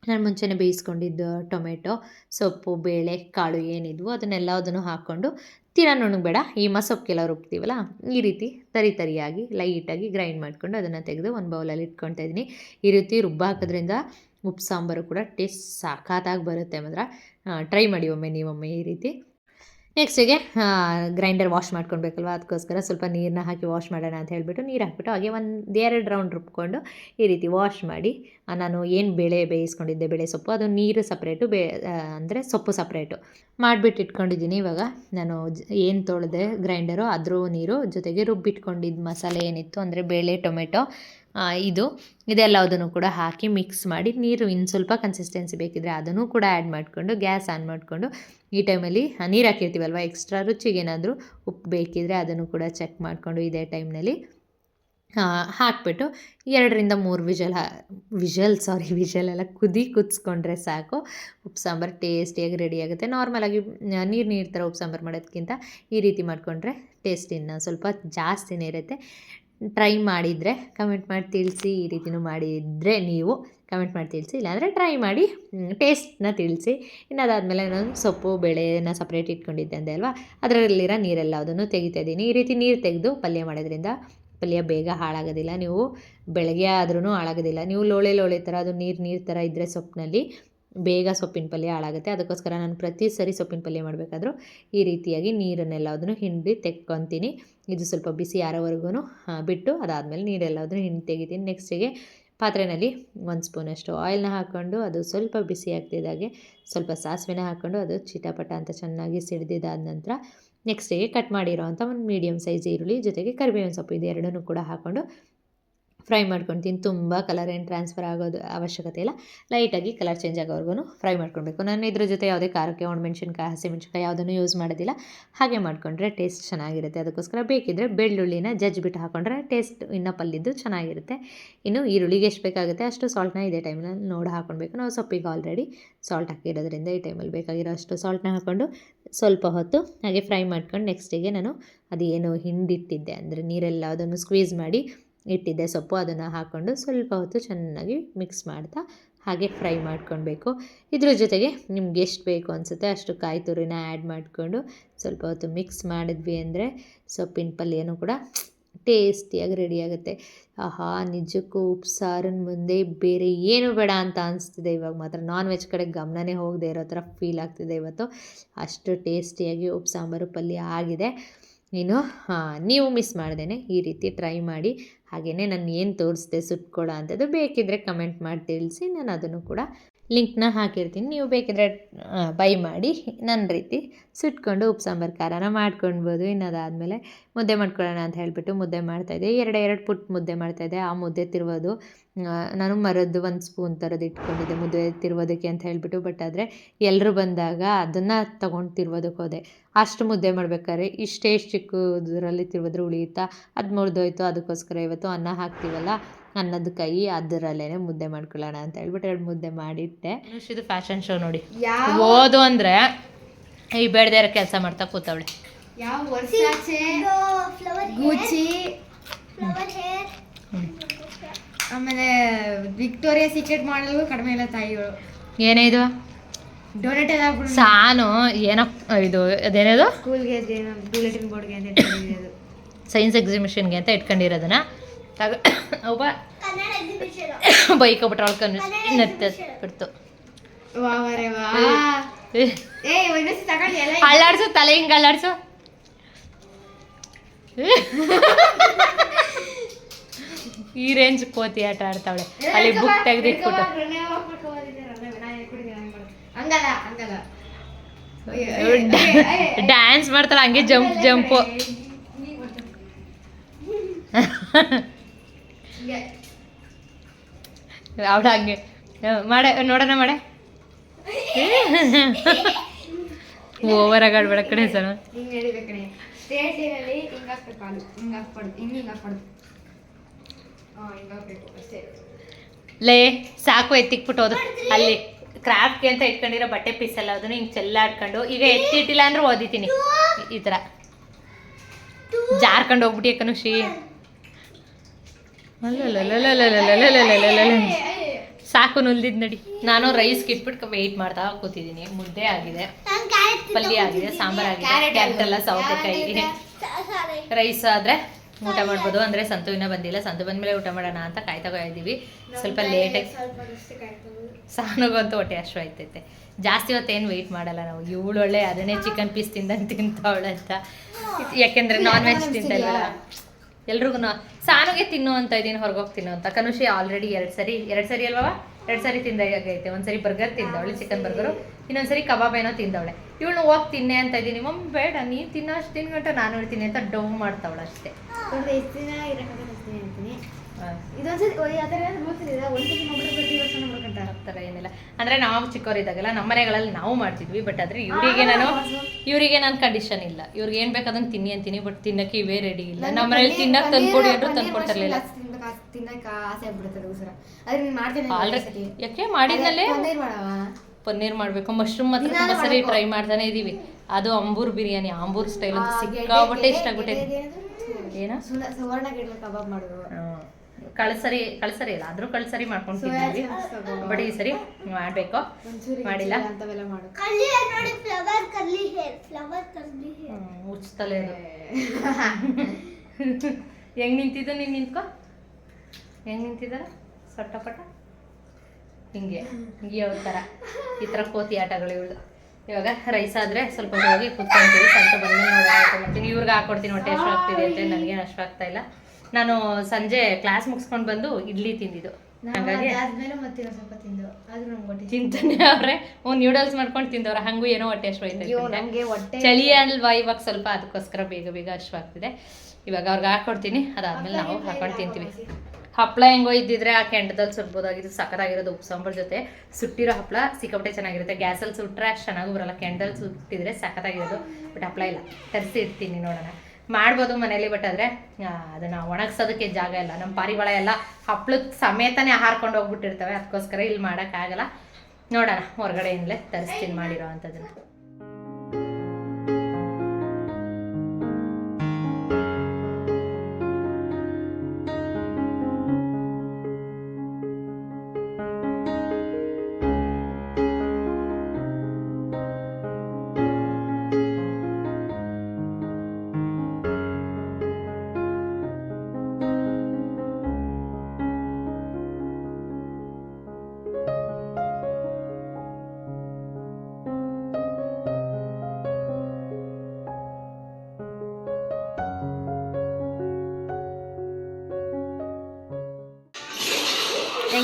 ನಾನು ಮುಂಚೆನೇ ಬೇಯಿಸ್ಕೊಂಡಿದ್ದು ಟೊಮೆಟೊ, ಸೊಪ್ಪು, ಬೇಳೆ, ಕಾಳು ಏನಿದ್ವು ಅದನ್ನೆಲ್ಲದನ್ನು ಹಾಕ್ಕೊಂಡು ತೀರಾ ನುಣ್ಣಗೆ ಈ ಮಸೊಪ್ಪಿಗೆಲ್ಲ ರುಬ್ತೀವಲ್ಲ, ಈ ರೀತಿ ತರಿ ತರಿಯಾಗಿ ಲೈಟಾಗಿ ಗ್ರೈಂಡ್ ಮಾಡಿಕೊಂಡು ಅದನ್ನು ತೆಗೆದು ಒಂದು ಬೌಲಲ್ಲಿ ಇಟ್ಕೊಳ್ತಾ ಇದ್ದೀನಿ. ಈ ರೀತಿ ರುಬ್ಬ ಹಾಕೋದ್ರಿಂದ ಉಪ್ಪು, ಸಾಂಬಾರು ಕೂಡ ಟೇಸ್ಟ್ ಸಾಕಾತಾಗಿ ಬರುತ್ತೆ ಮಾತ್ರ. ಟ್ರೈ ಮಾಡಿ ಒಮ್ಮೆ ನೀವೊಮ್ಮೆ ಈ ರೀತಿ. ನೆಕ್ಸ್ಟಿಗೆ ಗ್ರೈಂಡರ್ ವಾಶ್ ಮಾಡ್ಕೊಳ್ಬೇಕಲ್ವ? ಅದಕ್ಕೋಸ್ಕರ ಸ್ವಲ್ಪ ನೀರನ್ನ ಹಾಕಿ ವಾಶ್ ಮಾಡೋಣ ಅಂತ ಹೇಳಿಬಿಟ್ಟು ನೀರು ಹಾಕಿಬಿಟ್ಟು ಹಾಗೆ ಒಂದು ಎರಡು ರೌಂಡ್ ರುಬ್ಕೊಂಡು ಈ ರೀತಿ ವಾಶ್ ಮಾಡಿ ನಾನು ಏನು ಬೇಳೆ ಬೇಯಿಸ್ಕೊಂಡಿದ್ದೆ? ಬೇಳೆ ಸೊಪ್ಪು. ಅದು ನೀರು ಸಪ್ರೇಟು ಬೇ ಅಂದರೆ ಸೊಪ್ಪು ಸಪ್ರೇಟು ಮಾಡಿಬಿಟ್ಟು ಇಟ್ಕೊಂಡಿದ್ದೀನಿ ಇವಾಗ. ನಾನು ಏನು ತೊಳೆದೆ ಗ್ರೈಂಡರು ಅದ್ರ ನೀರು ಜೊತೆಗೆ ರುಬ್ಬಿಟ್ಕೊಂಡಿದ್ದು ಮಸಾಲೆ ಏನಿತ್ತು ಅಂದರೆ ಬೇಳೆ, ಟೊಮೆಟೊ ಇದು. ಇದೆಲ್ಲದನ್ನು ಕೂಡ ಹಾಕಿ ಮಿಕ್ಸ್ ಮಾಡಿ ನೀರು ಇನ್ನು ಸ್ವಲ್ಪ ಕನ್ಸಿಸ್ಟೆನ್ಸಿ ಬೇಕಿದ್ದರೆ ಅದನ್ನು ಕೂಡ ಆ್ಯಡ್ ಮಾಡಿಕೊಂಡು ಗ್ಯಾಸ್ ಆನ್ ಮಾಡಿಕೊಂಡು ಈ ಟೈಮಲ್ಲಿ ನೀರು ಹಾಕಿರ್ತೀವಲ್ವ? ಎಕ್ಸ್ಟ್ರಾ ರುಚಿಗೆ ಏನಾದರೂ ಉಪ್ಪು ಬೇಕಿದ್ದರೆ ಅದನ್ನು ಕೂಡ ಚೆಕ್ ಮಾಡಿಕೊಂಡು ಇದೇ ಟೈಮ್ನಲ್ಲಿ ಹಾಕ್ಬಿಟ್ಟು ಎರಡರಿಂದ ಮೂರು ವಿಜಲ್ ವಿಜಲ್ ಸಾರಿ ವಿಜಲ್ ಎಲ್ಲ ಕುದಿ ಕುದಿಸ್ಕೊಂಡ್ರೆ ಸಾಕು. ಉಪ್ಪು ಸಾಂಬಾರು ಟೇಸ್ಟಿಯಾಗಿ ರೆಡಿ ಆಗುತ್ತೆ. ನಾರ್ಮಲಾಗಿ ನೀರು ನೀರು ಥರ ಉಪ್ಪು ಸಾಂಬಾರು ಮಾಡೋದಕ್ಕಿಂತ ಈ ರೀತಿ ಮಾಡಿಕೊಂಡ್ರೆ ಟೇಸ್ಟ್ ಇನ್ನು ಸ್ವಲ್ಪ ಜಾಸ್ತಿನೇ ಇರುತ್ತೆ. ಟ್ರೈ ಮಾಡಿದರೆ ಕಮೆಂಟ್ ಮಾಡಿ ತಿಳಿಸಿ ಈ ರೀತಿನೂ ಮಾಡಿದರೆ ನೀವು ಕಮೆಂಟ್ ಮಾಡಿ ತಿಳಿಸಿ, ಇಲ್ಲಾಂದರೆ ಟ್ರೈ ಮಾಡಿ ಟೇಸ್ಟ್ನ ತಿಳಿಸಿ. ಇನ್ನು ಅದಾದಮೇಲೆ ನಾನು ಸೊಪ್ಪು, ಬೇಳೆನ ಸಪ್ರೇಟ್ ಇಟ್ಕೊಂಡಿದ್ದೆ ಅಂದೆ ಅಲ್ವಾ? ಅದರಲ್ಲಿರೋ ನೀರೆಲ್ಲ ಅದನ್ನು ತೆಗಿತಾ ಇದ್ದೀನಿ. ಈ ರೀತಿ ನೀರು ತೆಗೆದು ಪಲ್ಯ ಮಾಡೋದ್ರಿಂದ ಪಲ್ಯ ಬೇಗ ಹಾಳಾಗೋದಿಲ್ಲ. ನೀವು ಬೆಳಗ್ಗೆ ಆದ್ರೂ ಹಾಳಾಗೋದಿಲ್ಲ. ನೀವು ಲೋಳೆ ಲೋಳೆ ಥರ, ಅದು ನೀರು ನೀರು ಥರ ಇದ್ದರೆ ಸೊಪ್ಪಿನಲ್ಲಿ ಬೇಗ ಸೊಪ್ಪಿನ ಪಲ್ಯ ಹಾಳಾಗುತ್ತೆ. ಅದಕ್ಕೋಸ್ಕರ ನಾನು ಪ್ರತಿ ಸರಿ ಸೊಪ್ಪಿನ ಪಲ್ಯ ಮಾಡಬೇಕಾದ್ರೂ ಈ ರೀತಿಯಾಗಿ ನೀರನ್ನೆಲ್ಲ ಅದನ್ನು ಹಿಂಡಿ ತೆಕ್ಕೊತೀನಿ. ಇದು ಸ್ವಲ್ಪ ಬಿಸಿ ಆರೋವರೆಗೂ ಬಿಟ್ಟು ಅದಾದಮೇಲೆ ನೀರೆಲ್ಲಾದರೂ ಹಿಂಗೆ ತೆಗಿತೀನಿ. ನೆಕ್ಸ್ಟಿಗೆ ಪಾತ್ರೆಯಲ್ಲಿ ಒಂದು ಸ್ಪೂನಷ್ಟು ಆಯಿಲ್ನ ಹಾಕ್ಕೊಂಡು ಅದು ಸ್ವಲ್ಪ ಬಿಸಿ ಆಗ್ತಿದ್ದಾಗೆ ಸ್ವಲ್ಪ ಸಾಸಿವೆನ ಹಾಕ್ಕೊಂಡು ಅದು ಚಿಟಪಟ ಅಂತ ಚೆನ್ನಾಗಿ ಸಿಡಿದಿದ್ದಾದ ನಂತರ ನೆಕ್ಸ್ಟಿಗೆ ಕಟ್ ಮಾಡಿರೋ ಒಂದು ಮೀಡಿಯಮ್ ಸೈಜ್ ಈರುಳ್ಳಿ ಜೊತೆಗೆ ಕರಿಬೇವಿನ ಸೊಪ್ಪು, ಇದು ಎರಡನ್ನೂ ಕೂಡ ಹಾಕ್ಕೊಂಡು ಫ್ರೈ ಮಾಡ್ಕೊಳ್ತೀನಿ ತುಂಬ ಕಲರ್ ಏನು ಟ್ರಾನ್ಸ್ಫರ್ ಆಗೋದು ಅವಶ್ಯಕತೆ ಇಲ್ಲ. ಲೈಟಾಗಿ ಕಲರ್ ಚೇಂಜ್ ಆಗೋವರೆಗೂ ಫ್ರೈ ಮಾಡ್ಕೊಳ್ಬೇಕು. ನಾನು ಇದ್ರ ಜೊತೆ ಯಾವುದೇ ಖಾರಕ್ಕೆ, ಒಣಮೆಣ್ಸಿನ್ಕಾಯಿ, ಹಸಿಮೆಣ್ಸಿನ್ಕಾಯಿ ಯಾವುದನ್ನು ಯೂಸ್ ಮಾಡೋದಿಲ್ಲ. ಹಾಗೆ ಮಾಡಿಕೊಂಡ್ರೆ ಟೇಸ್ಟ್ ಚೆನ್ನಾಗಿರುತ್ತೆ. ಅದಕ್ಕೋಸ್ಕರ ಬೇಕಿದ್ದರೆ ಬೆಳ್ಳುಳ್ಳಿನ ಜಜ್ಜಿಬಿಟ್ಟು ಹಾಕೊಂಡ್ರೆ ಟೇಸ್ಟ್ ಇನ್ನು ಪಲ್ಲಿದ್ದು ಚೆನ್ನಾಗಿರುತ್ತೆ. ಇನ್ನು ಈರುಳ್ಳಿಗೆ ಎಷ್ಟು ಬೇಕಾಗುತ್ತೆ ಅಷ್ಟು ಸಾಲ್ಟ್ನ ಇದೇ ಟೈಮಲ್ಲಿ ನೋಡಿ ಹಾಕೊಳ್ಬೇಕು ನಾವು ಸೊಪ್ಪಿಗೆ ಆಲ್ರೆಡಿ ಸಾಲ್ಟ್ ಹಾಕಿರೋದ್ರಿಂದ ಈ ಟೈಮಲ್ಲಿ ಬೇಕಾಗಿರೋ ಅಷ್ಟು ಸಾಲ್ಟ್ನ ಹಾಕ್ಕೊಂಡು ಸ್ವಲ್ಪ ಹೊತ್ತು ಹಾಗೆ ಫ್ರೈ ಮಾಡ್ಕೊಂಡು ನೆಕ್ಸ್ಟಿಗೆ ನಾನು ಅದು ಏನು ಹಿಂಡಿಟ್ಟಿದ್ದೆ ಅಂದರೆ ನೀರೆಲ್ಲ ಅದನ್ನು ಸ್ಕ್ವೀಸ್ ಮಾಡಿ ಇಟ್ಟಿದ್ದೆ. ಸೊಪ್ಪು ಅದನ್ನು ಹಾಕ್ಕೊಂಡು ಸ್ವಲ್ಪ ಹೊತ್ತು ಚೆನ್ನಾಗಿ ಮಿಕ್ಸ್ ಮಾಡ್ತಾ ಹಾಗೆ ಫ್ರೈ ಮಾಡ್ಕೊಳ್ಬೇಕು. ಇದ್ರ ಜೊತೆಗೆ ನಿಮ್ಗೆ ಎಷ್ಟು ಬೇಕು ಅನಿಸುತ್ತೆ ಅಷ್ಟು ಕಾಯಿ ತುರಿನ ಆ್ಯಡ್ ಮಾಡಿಕೊಂಡು ಸ್ವಲ್ಪ ಹೊತ್ತು ಮಿಕ್ಸ್ ಮಾಡಿದ್ವಿ ಅಂದರೆ ಸೊಪ್ಪಿನ ಪಲ್ಯನೂ ಕೂಡ ಟೇಸ್ಟಿಯಾಗಿ ರೆಡಿಯಾಗುತ್ತೆ ಆಹಾ, ನಿಜಕ್ಕೂ ಉಪ್ಸಾರಿನ ಮುಂದೆ ಬೇರೆ ಏನು ಬೇಡ ಅಂತ ಅನಿಸ್ತಿದೆ. ಇವಾಗ ಮಾತ್ರ ನಾನ್ ವೆಜ್ ಕಡೆ ಗಮನನೇ ಹೋಗದೆ ಇರೋ ಥರ ಫೀಲ್ ಆಗ್ತಿದೆ ಇವತ್ತು. ಅಷ್ಟು ಟೇಸ್ಟಿಯಾಗಿ ಉಪ್ಪು, ಸಾಂಬಾರು, ಪಲ್ಯ ಆಗಿದೆ. ಇನ್ನು, ಹಾಂ, ನೀವು ಮಿಸ್ ಮಾಡ್ದೇನೆ ಈ ರೀತಿ ಟ್ರೈ ಮಾಡಿ ಹಾಗೆಯೇ ನಾನು ಏನು ತೋರಿಸ್ದೆ ಸುಟ್ಕೊಡೋ ಅಂಥದ್ದು ಬೇಕಿದ್ದರೆ ಕಮೆಂಟ್ ಮಾಡಿ ತಿಳಿಸಿ ನಾನು ಅದನ್ನು ಕೂಡ ಲಿಂಕ್ನ ಹಾಕಿರ್ತೀನಿ. ನೀವು ಬೇಕಿದ್ರೆ ಬೈ ಮಾಡಿ. ನನ್ನ ರೀತಿ ಸುಟ್ಕೊಂಡು ಉಪ್ಪು ಸಾಂಬಾರು ಖಾರನ ಮಾಡ್ಕೊಳ್ಬೋದು ಇನ್ನದಾದಮೇಲೆ ಮುದ್ದೆ ಮಾಡ್ಕೊಳ್ಳೋಣ ಅಂತ ಹೇಳಿಬಿಟ್ಟು ಮುದ್ದೆ ಮಾಡ್ತಾಯಿದ್ದೆ ಎರಡು ಎರಡು ಪುಟ್ ಮುದ್ದೆ ಮಾಡ್ತಾಯಿದ್ದೆ ಆ ಮುದ್ದೆ ತಿರುವುದು ನಾನು ಮರದ್ದು ಒಂದು ಸ್ಪೂನ್ ಥರದ್ದು ಇಟ್ಕೊಂಡಿದ್ದೆ ಮುದ್ದೆ ತಿರುವೋದಕ್ಕೆ ಅಂತ ಹೇಳಿಬಿಟ್ಟು. ಬಟ್ ಆದರೆ ಎಲ್ಲರೂ ಬಂದಾಗ ಅದನ್ನು ತೊಗೊಂಡು ತಿರುವೋದಕ್ಕೆ ಹೋದೆ. ಅಷ್ಟು ಮುದ್ದೆ ಮಾಡ್ಬೇಕಾದ್ರೆ ಇಷ್ಟೇ ಚಿಕ್ಕದರಲ್ಲಿ ತಿರುವುದ್ರೆ ಉಳಿಯುತ್ತಾ? ಅದು ಮುರಿದೋಯ್ತು. ಅದಕ್ಕೋಸ್ಕರ ಇವತ್ತು ಅನ್ನ ಹಾಕ್ತೀವಲ್ಲ? ಅನ್ನದ ಕೈ ಅದರಲ್ಲೇನೆ ಮುದ್ದೆ ಮಾಡ್ಕೊಳ್ಳೋಣ ಅಂತ ಹೇಳ್ಬಿಟ್ಟು ಎರಡು ಮುದ್ದೆ ಮಾಡಿಟ್ಟೆ. ಇದು ಫ್ಯಾಷನ್ ಶೋ ನೋಡಿ. ಓದು ಅಂದರೆ ಈ ಬೇಡದೇ ಇರೋ ಕೆಲಸ ಮಾಡ್ತಾ ಕೂತವಳೆ. ಆಮೇಲೆ ವಿಕ್ಟೋರಿಯಾ ಸೀಕ್ರೆಟ್ ಮಾಡಲು ಕಡಿಮೆ ಇಲ್ಲ ತಾಯಿಗಳು. ಏನೇ ಇದು? ಡೊನೇಟ್ ಎಲ್ಲ ಸಾನು ಏನೋ ಇದು ಅದೇನೇದು? ಸ್ಕೂಲ್ಗೆ ಬುಲೆಟಿನ್ ಬೋರ್ಡ್ಗೆ ಅಂತ. ಸೈನ್ಸ್ ಎಕ್ಸಿಬಿಷನ್ಗೆ ಅಂತ ಇಟ್ಕೊಂಡಿರೋದನ್ನ. ತಗ ಒಬ್ಬ ಬೈಕ್ ಬಿಡ್ತು ಏ ಒಂದೊಂದ್ಸತಿ ತಗೊಂಡು ಎಲ್ಲ ಅಲ್ಲಾಡ್ಸು ತಲೆ ಹಿಂಗೆ ಅಲ್ಲಾಡ್ಸು ಈ ರೇಂಜ್ ಕೋತಿ ಆಟ ಆಡ್ತಾವಳೆ ಅಲ್ಲಿ ಬುಕ್ ತೆಗೆದಿಟ್ಬಿಟ್ಟು ಡ್ಯಾನ್ಸ್ ಮಾಡ್ತಾಳೆ ಹಂಗೆ ಜಂಪ್ ಜಂಪು ಅವಳ ಹಂಗೆ. ಮಾಡೆ ನೋಡೋಣ ಮಾಡೆ. ಓವರ್ ಆಗಾಡ್ಬೇಡ ಕಡೆ ಸರ್. ಲೇ ಸಾಕು ಎತ್ತಿಕ್ಬಿಟ್ಟು ಹೋದು ಅಲ್ಲಿ ಕ್ರಾಫ್ಟ್ಗೆ ಅಂತ ಇಟ್ಕೊಂಡಿರೋ ಬಟ್ಟೆ ಪೀಸ್ ಎಲ್ಲ ಅದನ್ನು ಹಿಂಗೆ ಚೆಲ್ಲಾಡ್ಕೊಂಡು ಈಗ ಎತ್ತಿಟ್ಟಿಲ್ಲ ಅಂದ್ರೆ ಓದಿತೀನಿ ಈ ಥರ ಜಾರ್ಕೊಂಡು ಹೋಗ್ಬಿಟ್ಟು ಕನುಷಿ ಸಾಕು ನುಲ್ದಿದ್ ನಡಿ ನಾನು ರೈಸ್ ಕಿಟ್ಬಿಟ್ಟು ವೆಯ್ಟ್ ಮಾಡ್ತಾ ಕೂತಿದ್ದೀನಿ ಮುದ್ದೆ ಆಗಿದೆ ಪಲ್ಯ ಆಗಿದೆ ಸಾಂಬಾರ್ ಆಗಿದೆ ಕ್ಯಾರೆಟ್ ಎಲ್ಲ ಸೌತೆಕಾಯಿ ರೈಸ್ ಆದ್ರೆ ಊಟ ಮಾಡ್ಬೋದು ಅಂದ್ರೆ ಸಂತು ಇನ್ನೂ ಬಂದಿಲ್ಲ ಸಂತು ಬಂದ್ಮೇಲೆ ಊಟ ಮಾಡೋಣ ಅಂತ ಕಾಯ್ತಾ ಇದ್ದೀವಿ ಸ್ವಲ್ಪ ಲೇಟಾಗಿ ಸಾನುಗಂತೂ ಹೊಟ್ಟೆ ಅಷ್ಟು ಆಯ್ತೈತೆ ಜಾಸ್ತಿ ಹೊತ್ತೇನು ವೆಯ್ಟ್ ಮಾಡಲ್ಲ ನಾವು ಇವಳು ಒಳ್ಳೆ ಅದನ್ನೇ ಚಿಕನ್ ಪೀಸ್ ತಿಂದಂಗೆ ತಿಂತಾವಳೆ ಅಂತ ಯಾಕೆಂದ್ರೆ ನಾನ್ ವೆಜ್ ತಿಂತಲ್ವಲ್ಲ ಎಲ್ರಿಗೂ ಸಾನುಗೆ ತಿನ್ನು ಅಂತ ಇದ್ದೀನಿ ಹೋಗಿ ತಿನ್ನು ಅಂತ. ಕನುಷಿ ಆಲ್ರೆಡಿ ಎರಡು ಸರಿ ಎರಡು ಸರಿ ಅಲ್ವಾ ಎರಡು ಸರಿ ತಿಂದಾಗೈತೆ. ಒಂದ್ಸರಿ ಬರ್ಗರ್ ತಿಂದವಳೆ ಚಿಕನ್ ಬರ್ಗರು ಇನ್ನೊಂದ್ಸರಿ ಕಬಾಬ್ ಏನೋ ತಿಂದವಳೆ. ಇವಳು ಹೋಗಿ ತಿನ್ನೆ ಅಂತ ಇದ್ದೀನಿ. ಮಮ್ ಬೇಡ ನೀನು ತಿನ್ನೋ ಅಷ್ಟು ತಿನ್ಗಂಟ ನಾನು ಹೇಳ್ತೀನಿ ಅಂತ ಡೌ ಮಾಡ್ತಾವಳೆ ಅಷ್ಟೇ ಇದೊಂದ್ಸತಿ ಆ ಥರ ಪ್ರತಿ ವರ್ಷ ಥರ ಏನಿಲ್ಲ. ಅಂದ್ರೆ ನಾವು ಚಿಕ್ಕವರಿದ್ದಾಗೆಲ್ಲ ನಮ್ಮ ಮನೆಗಳಲ್ಲಿ ನಾವು ಮಾಡ್ತಿದ್ವಿ ಬಟ್ ಆದ್ರೆ ಇವರಿಗೆ ನಾನು ಇವರಿಗೆ ನಾನು ಕಂಡೀಷನ್ ಇಲ್ಲ. ಇವ್ರಿಗೆ ಏನು ಬೇಕು ಅದನ್ನ ತಿನ್ನಿ ಅಂತೀನಿ ಬಟ್ ತಿನ್ನಕ್ಕೆ ಇವೇ ರೆಡಿ ಇಲ್ಲ. ನಮ್ಮ ಮನೇಲಿ ತಿನ್ನಕ್ಕೆ ತಂದ್ಕೊಡಿ ಅಂದ್ರೂ ತಂದ್ಕೊಡ್ತಿರ್ಲಿಲ್ಲ ತಿನ್ನಕ್ಕೆ ಆಸೆ ಆಗ್ಬಿಡುತ್ತೆ ಅದಕ್ಕೋಸ್ಕರ. ಅದ್ರ ನೀನು ಮಾಡ್ತೇನೆ ಆಲ್ರೆಡಿ ಯಾಕೆ ಮಾಡಿದ್ನಲ್ಲೇ? ಪನ್ನೀರ್ ಮಾಡ್ಬೇಕು ಪನ್ನೀರ್ ಮಾಡಬೇಕು. ಮಶ್ರೂಮ್ ಮಾತ್ರ ಸರಿ ಟ್ರೈ ಮಾಡ್ತಾನೆ ಇದೀವಿ. ಅದು ಅಂಬೂರ್ ಬಿರಿಯಾನಿ ಅಂಬೂರ್ ಸ್ಟೈಲ್ ಅಂತ ಸಿಕ್ಕಾಪಟ್ಟೆ ಇಷ್ಟ ಆಗ್ಬಿಟ್ಟೆ. ಏನ? ಸುವರ್ಣ ಗಿಡ ಕಬಾಬ್ ಮಾಡೋದು. ಕಳ್ಸರಿ ಕಳ್ಸರಿ ಇಲ್ಲ ಆದ್ರೂ ಕಳ್ಸರಿ ತಗೋ. ಬಟ್ ಈ ಸರಿ ಮಾಡಬೇಕು. ಮಾಡಿಲ್ಲ. ಅಂತವೆಲ್ಲ ಮಾಡು. ಕರ್ಲಿ ಹೇರ್ ನೋಡಿ flower curly hair flower curly hair ಉಚ್ತಲೇ ಅದು ಹೆಂಗ್ ನಿಂತಿದ್ದ ನೀನು ನಿಂತ್ಕೊ? ಹೆಂಗ್ ನಿಂತಿದ್ದಾರೆ ಸೊಟ್ಟಪಟ ಹಿಂಗೆ ಹಿಂಗೆ ಅವ್ರ ಥರ ಈ ಥರ ಕೋತಿ ಆಟಗಳು ಇವಳು ಇವಾಗ ರೈಸ್ ಆದರೆ ಸ್ವಲ್ಪ ಹೋಗಿ ಕುತ್ಕೊಂತೀವಿ. ಸ್ವಲ್ಪ ಬಂದ್ಮೇಲೆ ನೋಡಿ ಹಾಕೊಂಡ್ಬರ್ತೀನಿ ಇವ್ರಿಗೆ ಹಾಕೊಡ್ತೀನಿ ಹೊಟ್ಟೆ ಅಷ್ಟು ಆಗ್ತಿದೆ ಅಂತ. ನನಗೇನು ಅಷ್ಟು ಆಗ್ತಾ ಇಲ್ಲ. ನಾನು ಸಂಜೆ ಕ್ಲಾಸ್ ಮುಗಿಸ್ಕೊಂಡು ಬಂದು ಇಡ್ಲಿ ತಿಂದಿದ್ದು. ಚಿಂತನೆ ಹಾಗಾಗಿ ತಿಂತಾನೆ ಅವ್ರೆ. ಒಂದ್ ನ್ಯೂಡಲ್ಸ್ ಮಾಡ್ಕೊಂಡು ತಿಂದವ್ರೆ. ಹಂಗೂ ಏನೋ ಹೊಟ್ಟೆ ಹೊಟ್ಟೆ ಚಳಿ ಅಲ್ವಾ? ಇವಾಗ ಸ್ವಲ್ಪ ಅದಕ್ಕೋಸ್ಕರ ಬೇಗ ಬೇಗ ಅಶ್ವಾಗ್ತಿದೆ ಇವಾಗ ಅವ್ರಿಗೆ ಹಾಕೊಡ್ತೀನಿ. ಅದಾದ್ಮೇಲೆ ನಾವು ಹಾಕೊಂಡು ತಿಂತೀವಿ. ಹಪ್ಪಳ ಹೆಂಗೋ ಇದ್ದಿದ್ರೆ ಆ ಕೆಂಡದಲ್ಲಿ ಸುಡ್ಬೋದಾಗಿದ್ದು ಸಖತ್ತಾಗಿರೋದು ಉಪ್ಪು ಸಾಂಬಾರ್ ಜೊತೆ. ಸುಟ್ಟಿರೋ ಹಪ್ಪಳ ಸಿಕ್ಕಾಪಟ್ಟೆ ಚೆನ್ನಾಗಿರುತ್ತೆ. ಗ್ಯಾಸಲ್ಲಿ ಸುಟ್ಟರೆ ಅಷ್ಟು ಚೆನ್ನಾಗೂ ಬರಲ್ಲ. ಕೆಂಡಲ್ಲಿ ಸುಟ್ಟಿದ್ರೆ ಸಖತ್ತಾಗಿರೋದು ಬಟ್ ಹಪ್ಪಳ ಇಲ್ಲ. ತರಿಸಿ ಇರ್ತೀನಿ ನೋಡೋಣ. ಮಾಡ್ಬೋದು ಮನೇಲಿ ಬಟ್ ಆದರೆ ಅದನ್ನು ಒಣಗ್ಸೋದಕ್ಕೆ ಜಾಗ ಇಲ್ಲ. ನಮ್ಮ ಪಾರಿವಾಳ ಎಲ್ಲ ಹಪ್ಳದ ಸಮೇತನೇ ಹಾರ್ಕೊಂಡು ಹೋಗ್ಬಿಟ್ಟಿರ್ತವೆ ಅದಕ್ಕೋಸ್ಕರ ಇಲ್ಲಿ ಮಾಡೋಕ್ಕಾಗಲ್ಲ. ನೋಡೋಣ, ಹೊರಗಡೆಯಿಂದಲೇ ತರಿಸ್ತೀನಿ ಮಾಡಿರೋ ಅಂಥದ್ದನ್ನು.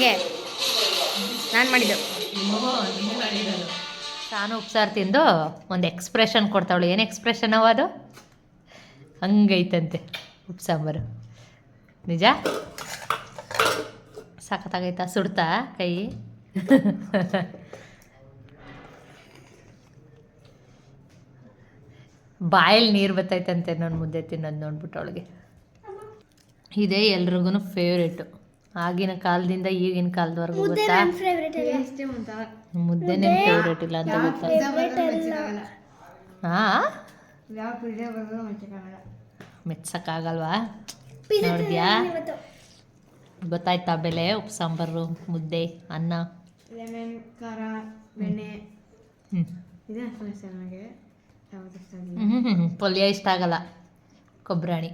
ಹೆಂಗೆ. ನಾನು ಮಾಡಿದ್ದು. ನಾನು ಉಪ್ಸಾರು ತಿಂದು ಒಂದು ಎಕ್ಸ್ಪ್ರೆಷನ್ ಕೊಡ್ತಾವಳು. ಏನು ಎಕ್ಸ್ಪ್ರೆಷನ್ ಅವ ಅದು? ಹಂಗೈತಂತೆ ಉಪ್ಸಾಂಬಾರು ನಿಜ? ಸಖತ್ತಾಗೈತಾ? ಸುಡ್ತಾ ಕೈ? ಬಾಯಲ್ಲಿ ನೀರು ಬರ್ತೈತಂತೆ ನಾನು ಮುದ್ದೆ ತಿನ್ನೋದು ನೋಡ್ಬಿಟ್ಟು ಅವಳಿಗೆ. ಇದೇ ಎಲ್ರಿಗೂ ಫೇವ್ರೇಟು ಆಗಿನ ಕಾಲದಿಂದ ಈಗಿನ ಕಾಲದವರೆಗೂ ಗೊತ್ತಾ? ಮುದ್ದೆ ನಿಮ್ ಫೇವ್ರೇಟ್ ಇಲ್ಲ ಅಂತ ಗೊತ್ತಾ? ಹಾ ಮೆಚ್ಚಕ್ಕಾಗಲ್ವಾ ನೋಡಿದ್ಯಾ? ಗೊತ್ತಾಯ್ತಾ ಬೆಲೆ? ಉಪ್ಪು ಸಾಂಬಾರು ಮುದ್ದೆ ಅನ್ನ? ಲೆಮನ್ ಖಾರ ಬೆಣ್ಣೆ. ಪಲ್ಯ ಇಷ್ಟ ಆಗಲ್ಲ. ಕೊಬ್ಬರಾಣಿ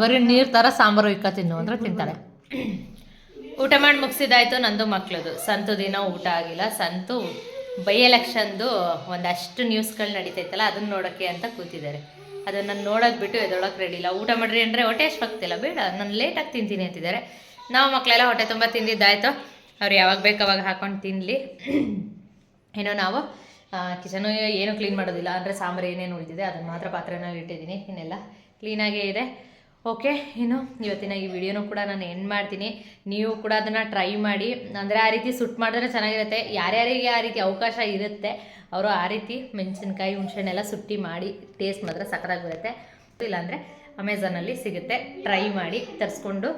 ಬರೀ ನೀರು ಥರ ಸಾಂಬಾರು ಇಕ್ಕ ತಿನ್ನು ಅಂದ್ರೆ ತಿಂತಾಳೆ. ಊಟ ಮಾಡಿ ಮುಗಿಸಿದಾಯ್ತು ನಂದು ಮಕ್ಳದು. ಸಂತು ದಿನ ಊಟ ಆಗಿಲ್ಲ. ಸಂತು ಬೈ ಎಲೆಕ್ಷನ್ದು ಒಂದಷ್ಟು ನ್ಯೂಸ್ಗಳು ನಡೀತೈತಲ್ಲ ಅದನ್ನ ನೋಡೋಕ್ಕೆ ಅಂತ ಕೂತಿದ್ದಾರೆ. ಅದನ್ನು ನೋಡೋದು ಬಿಟ್ಟು ಎದೊಳಕ್ಕೆ ರೆಡಿ ಇಲ್ಲ. ಊಟ ಮಾಡ್ರಿ ಅಂದರೆ ಹೊಟ್ಟೆ ಅಷ್ಟು ಆಗ್ತಿಲ್ಲ ಬೇಡ ನಾನು ಲೇಟಾಗಿ ತಿಂತೀನಿ ಅಂತಿದ್ದಾರೆ. ನಾವು ಮಕ್ಕಳೆಲ್ಲ ಹೊಟ್ಟೆ ತುಂಬ ತಿಂದಿದ್ದಾಯ್ತು. ಅವ್ರು ಯಾವಾಗ ಬೇಕು ಅವಾಗ ಹಾಕೊಂಡು ತಿನ್ನಲಿ ಏನೋ ನಾವು ಕಿಚನು ಏನು ಕ್ಲೀನ್ ಮಾಡೋದಿಲ್ಲ. ಅಂದರೆ ಸಾಂಬಾರು ಏನೇನು ಉಳಿದಿದೆ ಅದನ್ನು ಮಾತ್ರ ಪಾತ್ರೆನ ಇಟ್ಟಿದ್ದೀನಿ. ಇನ್ನೆಲ್ಲ ಕ್ಲೀನಾಗೇ ಇದೆ. ಓಕೆ ಇನ್ನು ಇವತ್ತಿನ ಈ ವಿಡಿಯೋನೂ ಕೂಡ ನಾನು ಎಂಡ್ ಮಾಡ್ತೀನಿ. ನೀವು ಕೂಡ ಅದನ್ನು ಟ್ರೈ ಮಾಡಿ. ಅಂದರೆ ಆ ರೀತಿ ಸುಟ್ಟು ಮಾಡಿದ್ರೆ ಚೆನ್ನಾಗಿರುತ್ತೆ. ಯಾರ್ಯಾರಿಗೆ ಆ ರೀತಿ ಅವಕಾಶ ಇರುತ್ತೆ, ಅವರು ಆ ರೀತಿ ಮೆಣಸಿನ್ಕಾಯಿ, ಹುಣ್ಸೆಹಣ್ಣೆಲ್ಲ ಸುಟ್ಟಿ ಮಾಡಿ ಟೇಸ್ಟ್ ಮಾತ್ರ ಸಕ್ಕತ್ತಾಗಿರುತ್ತೆ ಇಲ್ಲಾಂದರೆ ಅಮೆಝಾನಲ್ಲಿ ಸಿಗುತ್ತೆ. ಟ್ರೈ ಮಾಡಿ, ತರಿಸ್ಕೊಂಡು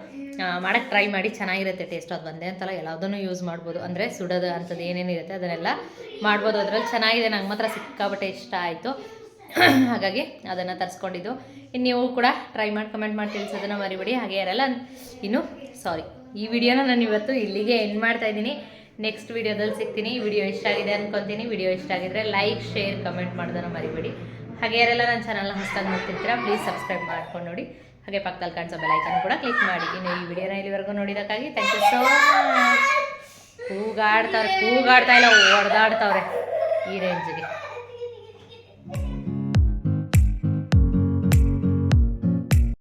ಮಾಡೋಕ್ಕೆ ಟ್ರೈ ಮಾಡಿ ಚೆನ್ನಾಗಿರುತ್ತೆ ಟೇಸ್ಟ್ ಅದು ಒಂದೇ ಅಂತಲ್ಲ ಎಲ್ಲದನ್ನು ಯೂಸ್ ಮಾಡ್ಬೋದು. ಅಂದರೆ ಸುಡೋದು ಅಂಥದ್ದು ಏನೇನಿರುತ್ತೆ ಅದನ್ನೆಲ್ಲ ಮಾಡ್ಬೋದು. ಅದರಲ್ಲಿ ಚೆನ್ನಾಗಿದೆ, ನಂಗೆ ಮಾತ್ರ ಸಿಕ್ಕಾಪಟ್ಟೆ ಇಷ್ಟ ಆಯಿತು. ಹಾಗಾಗಿ ಅದನ್ನು ತರಿಸ್ಕೊಂಡಿದ್ದು. ಇನ್ನು ನೀವು ಕೂಡ ಟ್ರೈ ಮಾಡಿ ಕಮೆಂಟ್ ಮಾಡಿ ತಿಳಿಸೋದನ್ನು ಮರಿಬೇಡಿ. ಹಾಗೆ ಇರಲ್ಲ ಇನ್ನು ಸಾರಿ ಈ ವಿಡಿಯೋನ ನಾನು ಇವತ್ತು ಇಲ್ಲಿಗೆ ಎಂಡ್ ಮಾಡ್ತಾ ಇದ್ದೀನಿ. ನೆಕ್ಸ್ಟ್ ವಿಡಿಯೋದಲ್ಲಿ ಸಿಗ್ತೀನಿ. ಈ ವಿಡಿಯೋ ಇಷ್ಟ ಆಗಿದೆ ಅನ್ಕೊತೀನಿ. ವಿಡಿಯೋ ಇಷ್ಟ ಆಗಿದ್ರೆ ಲೈಕ್ ಶೇರ್ ಕಮೆಂಟ್ ಮಾಡೋದನ್ನು ಮರಿಬೇಡಿ. ಹಾಗೆ ಯಾರೆಲ್ಲ ನನ್ನ ಚಾನಲ್ನ ಹೊಸದಾಗಿ ನೋಡ್ತಿರ್ತೀರಾ ಪ್ಲೀಸ್ ಸಬ್ಸ್ಕ್ರೈಬ್ ಮಾಡ್ಕೊಂಡು ನೋಡಿ. ಹಾಗೆ ಪಕ್ಕದಲ್ಲಿ ಕಾಣಿಸೋ ಬೆಲೈಕನ್ ಕೂಡ ಕ್ಲಿಕ್ ಮಾಡಿ. ಇನ್ನು ಈ ವಿಡಿಯೋನ ಇಲ್ಲಿವರೆಗೂ ನೋಡಿದಕ್ಕಾಗಿ ಥ್ಯಾಂಕ್ ಯು ಸೋ ಮಚ್ ಕೂಗಾಡ್ತಾವ್ರೆ, ಕೂಗಾಡ್ತಾ ಇಲ್ಲ ಹೊಡೆದಾಡ್ತಾವ್ರೆ ಈ ರೇಂಜ್ಗೆ